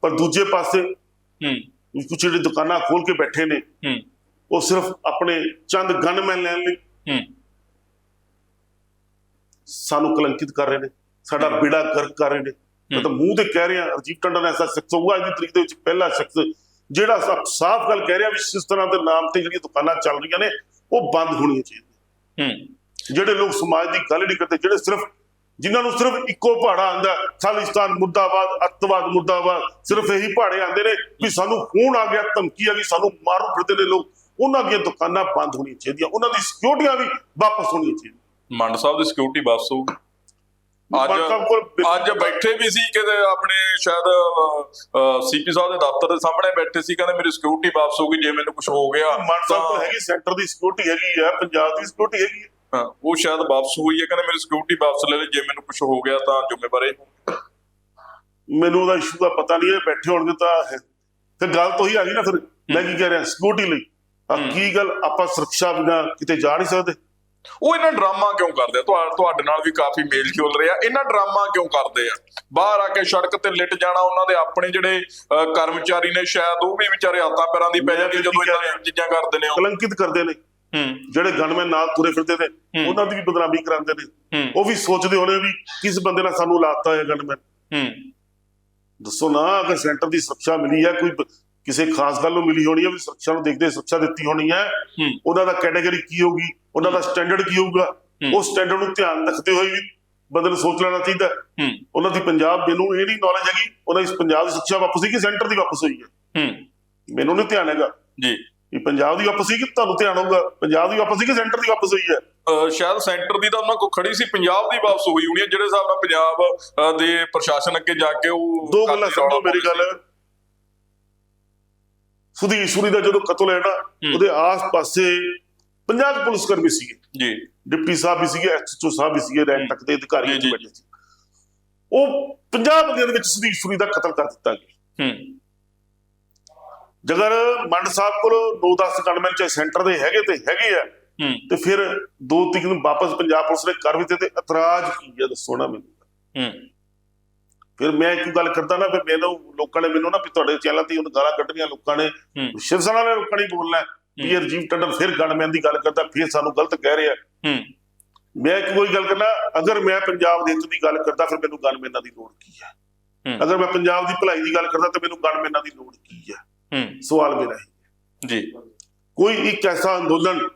ਪਰ ਦੂਜੇ ਪਾਸੇ ਹੂੰ। ਕੁਝ ਜਿਹੜੇ ਦੁਕਾਨਾਂ ਖੋਲ ਕੇ ਬੈਠੇ ਨੇ ਹੂੰ। ਉਹ ਸਿਰਫ ਆਪਣੇ ਚੰਦ ਗਨਮੈਨ ਲੈਣ ਲਈ ਹੂੰ। ਸਾਨੂੰ ਕਲੰਕਿਤ ਕਰ ਰਹੇ ਨੇ। ਸਾਡਾ ਬੇੜਾ ਗਰਕ ਕਰ ਰਹੇ ਨੇ। ਮੈਂ ਤਾਂ ਮੂੰਹ ਤੇ ਕਹਿ ਰਿਹਾ ਅਰਜੀਤ ਟੰਡਨ ਐਸਾ ਸ਼ਖਸ ਹੋਊਗਾ ਅੱਜ ਦੀ ਤਰੀਕ ਦੇ ਵਿੱਚ ਪਹਿਲਾ ਸ਼ਖਸ ਜਿਹੜਾ ਸਾਫ਼ ਗੱਲ ਕਹਿ ਰਿਹਾ ਵੀ ਇਸ ਤਰ੍ਹਾਂ ਦੇ ਨਾਮ ਤੇ ਜਿਹੜੀਆਂ ਦੁਕਾਨਾਂ ਚੱਲ ਰਹੀਆਂ ਨੇ ਉਹ ਬੰਦ ਹੋਣੀਆਂ ਚਾਹੀਦੀਆਂ। ਹੂੰ। ਜਿਹੜੇ ਲੋਕ ਸਮਾਜ ਦੀ ਗੱਲ ਨਹੀਂ ਕਰਦੇ ਜਿਹੜੇ ਸਿਰਫ ਜਿਨ੍ਹਾਂ ਨੂੰ ਸਿਰਫ ਇੱਕੋ ਪਹਾੜਾ ਆਂਦਾ ਖਾਲਿਸਤਾਨ ਮੁਰਦਾਬਾਦ ਅੱਤਵਾਦ ਮੁਰਦਾਬਾਦ ਸਿਰਫ ਇਹੀ ਪਹਾੜੇ ਆਂਦੇ ਨੇ ਵੀ ਸਾਨੂੰ ਖੂਨ ਆ ਗਿਆ ਧਮਕੀ ਆ ਗਈ ਸਾਨੂੰ ਮਾਰੂ ਫਿਰਦੇ ਨੇ ਲੋਕ। ਉਹਨਾਂ ਦੀਆਂ ਦੁਕਾਨਾਂ ਬੰਦ ਹੋਣੀਆਂ ਚਾਹੀਦੀਆਂ ਉਹਨਾਂ ਦੀ ਸਿਕਿਉਰਟੀਆਂ ਵੀ ਵਾਪਸ ਹੋਣੀਆਂ ਚਾਹੀਦੀਆਂ। ਮੰਡ ਸਾਹਿਬ ਦੀ ਸਿਕਿਉਰਿਟੀ ਬਸ ਹੋਊਗੀ। ਅੱਜ ਅੱਜ ਬੈਠੇ ਵੀ ਸੀ ਕਿਤੇ ਆਪਣੇ ਸ਼ਾਇਦ ਸੀਪੀ ਸਾਹਿਬ ਦੇ ਦਫ਼ਤਰ ਦੇ ਸਾਹਮਣੇ ਬੈਠੇ ਸੀ ਕਹਿੰਦੇ ਮੇਰੀ ਸਿਕਿਉਰਿਟੀ ਵਾਪਸ ਹੋਊਗੀ ਜੇ ਮੈਨੂੰ ਕੁਝ ਹੋ ਗਿਆ ਮਾਨ ਸਾਹਿਬ ਕੋਲ ਹੈਗੀ ਸੈਂਟਰ ਦੀ ਸਿਕਿਉਰਿਟੀ ਹੈਗੀ ਹੈ ਪੰਜਾਬ ਦੀ ਸਿਕਿਉਰਿਟੀ ਹੈਗੀ ਹੈ ਹਾਂ, ਉਹ ਸ਼ਾਇਦ ਵਾਪਸ ਹੋਈ ਹੈ ਕਹਿੰਦੇ ਮੇਰੀ ਸਿਕਿਉਰਿਟੀ ਵਾਪਸ ਲੈ ਲੈ ਜੇ ਮੈਨੂੰ ਕੁਝ ਹੋ ਗਿਆ ਤਾਂ ਜ਼ਿੰਮੇਵਾਰ ਇਹ। ਮੈਨੂੰ ਉਹਦਾ ਇਸ਼ੂ ਦਾ ਪਤਾ ਨਹੀਂ ਹੈ ਬੈਠੇ ਹੋਣਗੇ ਤਾਂ ਹੈ। ਤੇ ਗੱਲ ਤੋਂ ਹੀ ਆ ਗਈ ਨਾ ਫਿਰ ਮੈਂ ਕੀ ਕਹਿ ਰਿਹਾ ਸਿਕਿਉਰਿਟੀ ਲਈ। ਆ ਕੀ ਗੱਲ ਆਪਾਂ ਸੁਰੱਖਿਆ ਬਿਨਾ ਕਿਤੇ ਜਾ ਨਹੀਂ ਸਕਦੇ? ਉਹ ਇਹਨਾਂ ਡਰਾਮਾ ਕਿਉਂ ਕਰਦੇ ਆ? ਤੁਹਾ- ਤੁਹਾਡੇ ਨਾਲ ਵੀ ਕਾਫੀ ਮੇਲ ਖੋਲ ਰਿਹਾ। ਇਹਨਾਂ ਡਰਾਮਾ ਕਿਉਂ ਕਰਦੇ ਆ? ਬਾਹਰ ਆ ਕੇ ਸੜਕ ਤੇ ਲਿਟ ਜਾਣਾ ਉਹਨਾਂ ਦੇ ਆਪਣੇ ਜਿਹੜੇ ਕਰਮਚਾਰੀ ਨੇ ਸ਼ਾਇਦ ਉਹ ਵੀ ਵਿਚਾਰੇ ਹੱਥਾਂ ਪੈਰਾਂ ਦੀ ਪੈ ਜਾਂਦੀ ਜਦੋਂ ਇਦਾਂ ਚੀਜ਼ਾਂ ਕਰਦੇ ਨੇ ਕਲੰਕਿਤ ਕਰਦੇ ਨੇ। ਹੂੰ। ਜਿਹੜੇ ਗਨਮੈਨ ਨਾਲ ਤੁਰੇ ਫਿਰਦੇ ਨੇ ਉਹਨਾਂ ਦੀ ਵੀ ਬਦਨਾਮੀ ਕਰਾਉਂਦੇ ਨੇ। ਉਹ ਵੀ ਸੋਚਦੇ ਹੋਣੇ ਵੀ ਕਿਸ ਬੰਦੇ ਨਾਲ ਸਾਨੂੰ ਲਾਤਾ ਹੈ ਗਨਮੈਨ। ਹੂੰ। ਦੱਸੋ ਨਾ ਅਗਰ ਸੈਂਟਰ ਦੀ ਸੁਰੱਖਿਆ ਮਿਲੀ ਹੈ ਕੋਈ ਕਿਸੇ ਖਾਸ ਗੱਲ ਨੂੰ ਮਿਲੀ ਹੋਣੀ ਹੈ ਵੀ ਸੁਰੱਖਿਆ ਨੂੰ ਦੇਖਦੇ ਸੁਰੱਖਿਆ ਦਿੱਤੀ ਹੋਣੀ ਹੈ। ਉਹਨਾਂ ਦਾ ਕੈਟਾਗਰੀ ਕੀ ਹੋਊਗੀ? ਉਹਨਾਂ ਦਾ ਸਟੈਂਡਰਡ ਕੀ ਹੋਊਗਾ। ਉਸ ਸਟੈਂਡਰਡ ਨੂੰ ਧਿਆਨ ਰੱਖਦੇ ਹੋਏ ਵੀ ਬੰਦੇ ਨੂੰ ਸੋਚ ਲੈਣਾ ਚਾਹੀਦਾ ਉਹਨਾਂ ਦੀ ਪੰਜਾਬ ਮੈਨੂੰ ਇਹ ਨਹੀਂ ਨੌਲੇਜ ਹੈਗੀ ਉਹਨਾਂ ਦੀ ਪੰਜਾਬ ਦੀ ਸਿੱਖਿਆ ਵਾਪਸ ਹੋਈ ਕਿ ਸੈਂਟਰ ਦੀ ਵਾਪਸ ਹੋਈ ਹੈ। ਮੈਨੂੰ ਨਹੀਂ ਧਿਆਨ ਹੈਗਾ। ਜੀ। ਵੀ ਪੰਜਾਬ ਦੀ ਵਾਪਸ ਹੋਈ ਕਿ ਤੁਹਾਨੂੰ ਧਿਆਨ ਹੋਊਗਾ। ਪੰਜਾਬ ਦੀ ਵਾਪਸ ਹੋਈ ਕਿ ਸੈਂਟਰ ਦੀ ਵਾਪਸ ਹੋਈ ਹੈ। ਸ਼ਾਇਦ ਸੈਂਟਰ ਦੀ ਤਾਂ ਉਹਨਾਂ ਕੋ ਖੜੀ ਸੀ ਪੰਜਾਬ ਦੀ ਵਾਪਸ ਹੋਈ ਹੋਣੀ ਹੈ। ਜਿਹੜੇ ਹਿਸਾਬ ਨਾਲ ਪੰਜਾਬ ਦੇ ਪ੍ਰਸ਼ਾਸਨ ਅੱਗੇ ਜਾ ਕੇ ਉਹ ਦੋ ਗੱਲਾਂ ਸਮਝੋ ਮੇਰੀ ਗੱਲ। ਸੁਧੀਰ ਸੂਰੀ ਦਾ ਜਦੋਂ ਕਤਲ ਹੋਇਆ ਨਾ ਉਹਦੇ ਆਸ-ਪਾਸੇ 50 ਪੁਲਿਸ ਕਰਮੀ ਸੀਗੇ। ਜੀ। ਡਿਪਟੀ ਸਾਹਿਬ ਵੀ ਸੀਗੇ ਐਸਐਚਓ ਸਾਹਿਬ ਵੀ ਸੀਗੇ ਰੈਂਕ ਤੱਕ ਦੇ ਅਧਿਕਾਰੀ ਜੀ, ਬੈਠੇ ਸੀ। ਉਹ 50 ਬੰਦਿਆਂ ਦੇ ਵਿੱਚ ਸੁਧੀਰ ਸੂਰੀ ਦਾ ਕਤਲ ਕਰ ਦਿੱਤਾ ਗਿਆ। ਹੂੰ। ਜੇਕਰ ਮੰਡ ਸਾਹਿਬ ਕੋਲ 9-10 ਗਨਮੈਨ ਚਾਹੇ ਸੈਂਟਰ ਦੇ ਹੈਗੇ ਤੇ ਹੈਗੇ ਆ। ਤੇ ਫਿਰ ਦੋ ਤਿੰਨ ਵਾਪਸ ਪੰਜਾਬ ਪੁਲਿਸ ਨੇ ਕਰ ਵੀ ਦਿੱਤੇ ਤੇ ਇਤਰਾਜ਼ ਕੀ ਹੈ ਦੱਸੋ ਨਾ ਮੈਨੂੰ। ਹੂੰ। ਫਿਰ ਮੈਂ ਇੱਕ ਗੱਲ ਕਰਦਾ ਨਾ ਫਿਰ ਮੈਨੂੰ ਲੋਕਾਂ ਨੇ ਮੈਨੂੰ ਨਾ ਵੀ ਤੁਹਾਡੇ ਚੈਨਲ ਤੇ ਹੁਣ ਗਾਲਾਂ ਕੱਢਣੀਆਂ ਲੋਕਾਂ ਨੇ। ਸ਼ਿਵ ਸੈਨਾ ਨੇ ਲੋਕਾਂ ਨੇ ਬੋਲਣਾ ਵੀ ਰਜੀਵ ਟੰਡਨ ਫਿਰ ਗਨਮੈਨ ਦੀ ਗੱਲ ਕਰਦਾ ਫਿਰ ਸਾਨੂੰ ਗਲਤ ਕਹਿ ਰਿਹਾ। ਮੈਂ ਇੱਕ ਕੋਈ ਗੱਲ ਕਰਨਾ ਅਗਰ ਮੈਂ ਪੰਜਾਬ ਦੇ ਹਿੱਤ ਦੀ ਗੱਲ ਕਰਦਾ ਫਿਰ ਮੈਨੂੰ ਗਨਮੈਨਾਂ ਦੀ ਲੋੜ ਕੀ ਹੈ। ਅਗਰ ਮੈਂ ਪੰਜਾਬ ਦੀ ਭਲਾਈ ਦੀ ਗੱਲ ਕਰਦਾ ਤਾਂ ਮੈਨੂੰ ਗਨਮੈਨਾਂ ਦੀ ਲੋੜ ਕੀ ਹੈ? ਸਵਾਲ ਮੇਰਾ ਹੈ। ਜੀ। ਕੋਈ ਇੱਕ ਐਸਾ ਅੰਦੋਲਨ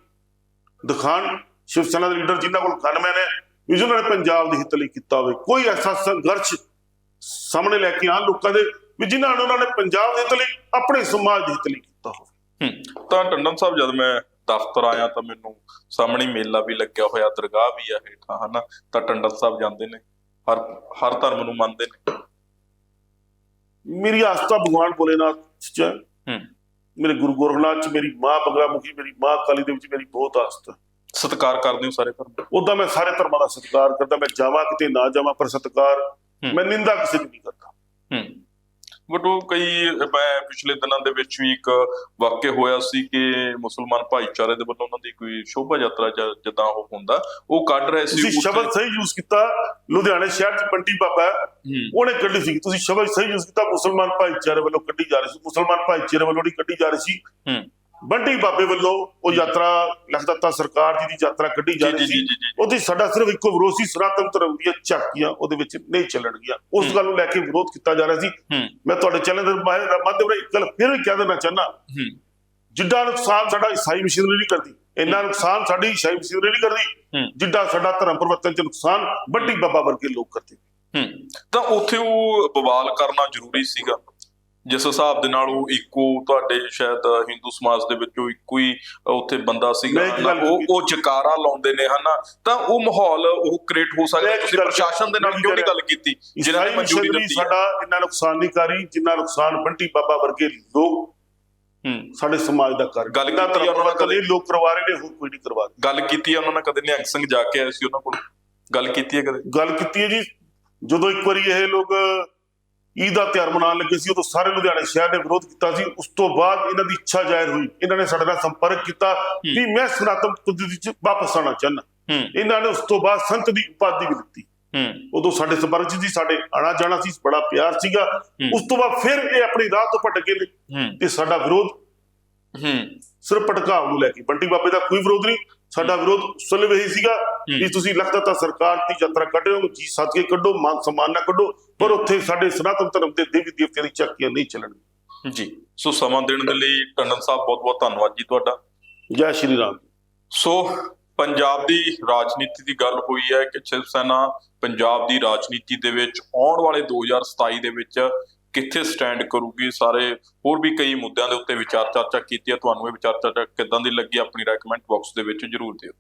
ਦਿਖਾਣ ਸ਼ਿਵ ਸੈਨਾ ਦੇ ਲੀਡਰ ਜਿਨ੍ਹਾਂ ਕੋਲ ਗਨਮੈਨ ਹੈ ਵੀ ਜਿਨ੍ਹਾਂ ਨੇ ਪੰਜਾਬ ਦੇ ਹਿੱਤ ਲਈ ਕੀਤਾ ਹੋਵੇ ਕੋਈ ਐਸਾ ਸੰਘਰਸ਼ ਸਾਹਮਣੇ ਲੈ ਕੇ ਆਉਣ ਲੋਕਾਂ ਦੇ ਵੀ ਜਿਨ੍ਹਾਂ ਨੇ ਉਹਨਾਂ ਨੇ ਪੰਜਾਬ ਦੇ ਹਿੱਤ ਲਈ ਆਪਣੇ ਸਮਾਜ ਦੇ ਹਿੱਤ ਲਈ ਕੀਤਾ ਹੋਵੇ। ਹੂੰ। ਤਾਂ ਟੰਡਨ ਸਾਹਿਬ ਜਦ ਮੈਂ ਦਫ਼ਤਰ ਆਇਆ ਤਾਂ ਮੈਨੂੰ ਸਾਹਮਣੇ ਮੇਲਾ ਵੀ ਲੱਗਿਆ ਹੋਇਆ ਦਰਗਾਹ ਵੀ ਆ ਹੇਠਾਂ ਹਨਾ? ਤਾਂ ਟੰਡਨ ਸਾਹਿਬ ਜਾਂਦੇ ਨੇ। ਹਰ ਹਰ ਧਰਮ ਨੂੰ ਮੰਨਦੇ ਨੇ। ਮੇਰੀ ਆਸਥਾ ਭਗਵਾਨ ਭੋਲੇਨਾਥ ਚ ਹੈ। ਮੇਰੇ ਗੁਰੂ ਗੋਰਖਨਾਥ ਚ ਮੇਰੀ ਮਾਂ ਬੰਗਲਾ ਮੁਖੀ ਮੇਰੀ ਮਾਂ ਕਾਲੀ ਦੇ ਵਿੱਚ ਮੇਰੀ ਬਹੁਤ ਆਸਥਾ ਸਤਿਕਾਰ ਕਰਦੇ ਹੋ ਸਾਰੇ ਧਰਮ? ਉਦਾਂ ਮੈਂ ਸਾਰੇ ਧਰਮਾਂ ਦਾ ਸਤਿਕਾਰ ਕਰਦਾ ਮੈਂ ਜਾਵਾਂ ਕਿਤੇ ਨਾ ਜਾਵਾਂ ਪਰ ਸਤਿਕਾਰ। ਮੈਂ ਨਿੰਦਾ ਕਿਸੇ ਦੀ ਨਹੀਂ ਕਰਦਾ। ਹੂੰ। ਬਟ ਉਹ ਕਈ ਮੈਂ ਪਿਛਲੇ ਦਿਨਾਂ ਦੇ ਵਿੱਚ ਵੀ ਇੱਕ ਵਾਕਿਆ ਹੋਇਆ ਸੀ ਕਿ ਮੁਸਲਮਾਨ ਭਾਈਚਾਰੇ ਦੇ ਵੱਲੋਂ ਉਹਨਾਂ ਦੀ ਕੋਈ ਸ਼ੋਭਾ ਯਾਤਰਾ ਜਿੱਦਾਂ ਉਹ ਹੁੰਦਾ ਉਹ ਕੱਢ ਰਹੇ ਸੀ ਤੁਸੀਂ ਸ਼ਬਦ ਸਹੀ ਯੂਜ਼ ਕੀਤਾ ਲੁਧਿਆਣੇ ਸ਼ਹਿਰ ਚ ਬੰਟੀ ਬਾਬਾ ਉਹਨੇ ਕੱਢੀ ਸੀ। ਤੁਸੀਂ ਸ਼ਬਦ ਸਹੀ ਯੂਜ਼ ਕੀਤਾ ਮੁਸਲਮਾਨ ਭਾਈਚਾਰੇ ਵੱਲੋਂ ਕੱਢੀ ਜਾ ਰਹੀ ਸੀ। ਮੁਸਲਮਾਨ ਭਾਈਚਾਰੇ ਵੱਲੋਂ ਨਹੀਂ ਕੱਢੀ ਜਾ ਰਹੀ ਸੀ। ਬੰਟੀ ਬਾਬੇ ਵੱਲੋਂ ਉਹ ਯਾਤਰਾ ਲਖਦੱਤਾ ਸਰਕਾਰ ਜੀ ਦੀ ਯਾਤਰਾ ਕੱਢੀ ਜਾ ਰਹੀ ਸੀ। ਉਹਦੀ ਸਾਡਾ ਸਿਰਫ ਇੱਕੋ ਵਿਰੋਧ ਸੀ ਸਨਾਤਨ ਧਰਮ ਦੀਆਂ ਝਾਕੀਆਂ ਉਹਦੇ ਵਿੱਚ ਨਹੀਂ ਚੱਲਣਗੀਆਂ। ਉਸ। ਗੱਲ ਨੂੰ ਲੈ ਕੇ ਵਿਰੋਧ ਕੀਤਾ ਜਾ ਰਿਹਾ ਸੀ। ਮੈਂ ਤੁਹਾਡੇ ਚੈਨਲ ਦੇ ਮਾਧਿਅਮ ਰਾਹੀਂ ਇੱਕ ਗੱਲ ਫਿਰ ਵੀ ਕਹਿ ਦੇਣਾ ਚਾਹੁੰਦਾ। ਹੂੰ। ਜਿੱਡਾ ਨੁਕਸਾਨ ਸਾਡਾ ਈਸਾਈ ਮਸ਼ੀਨਰੀ ਨਹੀਂ ਕਰਦੀ ਇੰਨਾ ਨੁਕਸਾਨ ਸਾਡੀ ਈਸਾਈ ਮਸ਼ੀਨਰੀ ਨਹੀਂ ਕਰਦੀ ਜਿੱਡਾ ਸਾਡਾ ਧਰਮ ਪਰਿਵਰਤਨ ਚ ਨੁਕਸਾਨ ਵੱਡੀ ਬਾਬਾ ਵਰਗੇ ਲੋਕ ਕਰਦੇ। ਤਾਂ ਉੱਥੇ ਉਹ ਬਵਾਲ ਕਰਨਾ ਜ਼ਰੂਰੀ ਸੀਗਾ। ਜਿਸ ਹਿਸਾਬ ਦੇ ਨਾਲ ਉਹ ਇੱਕੋ ਤੁਹਾਡੇ ਸ਼ਾਇਦ ਹਿੰਦੂ ਸਮਾਜ ਦੇ ਵਿੱਚੋਂ ਇੱਕੋ ਹੀ ਉੱਥੇ ਬੰਦਾ ਸੀਗਾ ਉਹ। ਉਹ ਜਕਾਰਾ ਲਾਉਂਦੇ ਨੇ ਹਨਾ? ਤਾਂ ਉਹ ਮਾਹੌਲ ਉਹ ਕ੍ਰੀਏਟ ਹੋ ਸਕਦਾ ਤੁਸੀਂ ਪ੍ਰਸ਼ਾਸਨ ਦੇ ਨਾਲ ਕਿਉਂ ਨਹੀਂ ਗੱਲ ਕੀਤੀ? ਜਿਨ੍ਹਾਂ ਨੇ ਮਨਜ਼ੂਰੀ ਦਿੱਤੀ ਸਾਡਾ ਇੰਨਾ ਨੁਕਸਾਨ ਨਹੀਂ ਕਰੀ ਜਿੰਨਾ ਨੁਕਸਾਨ ਬੰਟੀ ਬਾਬਾ ਵਰਗੇ ਲੋਕ ਹੂੰ। ਸਾਡੇ ਸਮਾਜ ਦਾ ਕਰ ਗੱਲ ਕੀਤੀ ਉਹਨਾਂ ਨਾਲ ਇਹ ਲੋਕ ਕਰਵਾ ਰਹੇ ਨੇ ਹੋਰ ਕੋਈ ਨਹੀਂ ਕਰਵਾ ਰਿਹਾ। ਗੱਲ ਕੀਤੀ ਉਹਨਾਂ ਨਾਲ ਕਦੇ? ਨਿਹੰਗ ਸਿੰਘ ਜਾ ਕੇ ਆਏ ਸੀ ਉਹਨਾਂ ਕੋਲ? ਗੱਲ ਕੀਤੀ ਹੈ ਕਦੇ? ਗੱਲ ਕੀਤੀ ਹੈ ਜੀ। ਜਦੋਂ ਇੱਕ ਵਾਰੀ ਇਹ ਲੋਕ ਈਦ ਦਾ ਤਿਉਹਾਰ ਮਨਾਉਣ ਲੱਗੇ ਸੀ ਉਦੋਂ ਸਾਰੇ ਲੁਧਿਆਣੇ ਸ਼ਹਿਰ ਨੇ ਵਿਰੋਧ ਕੀਤਾ ਸੀ। ਉਸ ਤੋਂ ਬਾਅਦ ਇਹਨਾਂ ਦੀ ਇੱਛਾ ਜ਼ਾਹਿਰ ਹੋਈ। ਇਹਨਾਂ ਨੇ ਸਾਡੇ ਨਾਲ ਸੰਪਰਕ ਕੀਤਾ ਕਿ ਮੈਂ ਸਨਾਤਨ ਪੱਧਤੀ ਚ ਵਾਪਸ ਆਉਣਾ ਚਾਹੁੰਦਾ। ਹੂੰ। ਇਹਨਾਂ ਨੇ ਉਸ ਤੋਂ ਬਾਅਦ ਸੰਤ ਦੀ ਉਪਾਧੀ ਵੀ ਦਿੱਤੀ। ਹੂੰ। ਉਦੋਂ ਸਾਡੇ ਸੰਪਰਕ ਸੀ ਸਾਡੇ ਆਣਾ ਜਾਣਾ ਸੀ ਬੜਾ ਪਿਆਰ ਸੀਗਾ। ਉਸ ਤੋਂ ਬਾਅਦ ਫਿਰ ਇਹ ਆਪਣੀ ਰਾਹ ਤੋਂ ਭਟਕ ਗਏ ਨੇ। ਹੂੰ। ਤੇ ਸਾਡਾ ਵਿਰੋਧ ਹੂੰ। ਸਿਰਫ ਭਟਕਾਅ ਨੂੰ ਲੈ ਕੇ ਬੰਟੀ ਬਾਬੇ ਦਾ ਕੋਈ ਵਿਰੋਧ ਨਹੀਂ। ਸਾਡਾ ਵਿਰੋਧ ਸੁਲਭ ਇਹੀ ਸੀਗਾ ਕਿ ਤੁਸੀਂ ਲਖਤਾ ਸਰਕਾਰ ਦੀ ਯਾਤਰਾ ਕੱਢਿਓ ਜੀ ਸੱਦ ਕੇ ਕੱਢੋ ਮਾਨ ਸਨਮਾਨ ਨਾ ਕੱਢੋ। ਪਰ ਉੱਥੇ ਸਾਡੇ ਸਨਾਤਨ ਧਰਮ ਦੇ ਦੇਵੀ ਦੇਵਤਿਆਂ ਦੀ ਝਾਕੀਆਂ ਨਹੀਂ ਚੱਲਣਗੀਆਂ। ਜੀ। ਸੋ ਸਮਾਂ ਦੇਣ ਦੇ ਲਈ ਟੰਡਨ ਸਾਹਿਬ ਬਹੁਤ ਬਹੁਤ ਧੰਨਵਾਦ ਜੀ ਤੁਹਾਡਾ। ਜੈ ਸ਼੍ਰੀ ਰਾਮ ਸੋ ਪੰਜਾਬ ਦੀ ਰਾਜਨੀਤੀ ਦੀ ਗੱਲ ਹੋਈ ਹੈ ਕਿ ਸ਼ਿਵ ਸੈਨਾ ਪੰਜਾਬ ਦੀ ਰਾਜਨੀਤੀ ਦੇ ਵਿੱਚ ਆਉਣ ਵਾਲੇ 2027 ਦੇ ਵਿੱਚ ਕਿੱਥੇ ਸਟੈਂਡ ਕਰੂਗੀ ਸਾਰੇ ਹੋਰ ਵੀ ਕਈ ਮੁੱਦਿਆਂ ਦੇ ਉੱਤੇ ਵਿਚਾਰ ਚਰਚਾ ਕੀਤੀ ਹੈ। ਤੁਹਾਨੂੰ ਇਹ ਵਿਚਾਰ ਚਰਚਾ ਕਿੱਦਾਂ ਦੀ ਲੱਗੀ ਆਪਣੀ ਕਮੈਂਟ ਬਾਕਸ ਦੇ ਵਿੱਚ ਜਰੂਰ ਦਿਓ।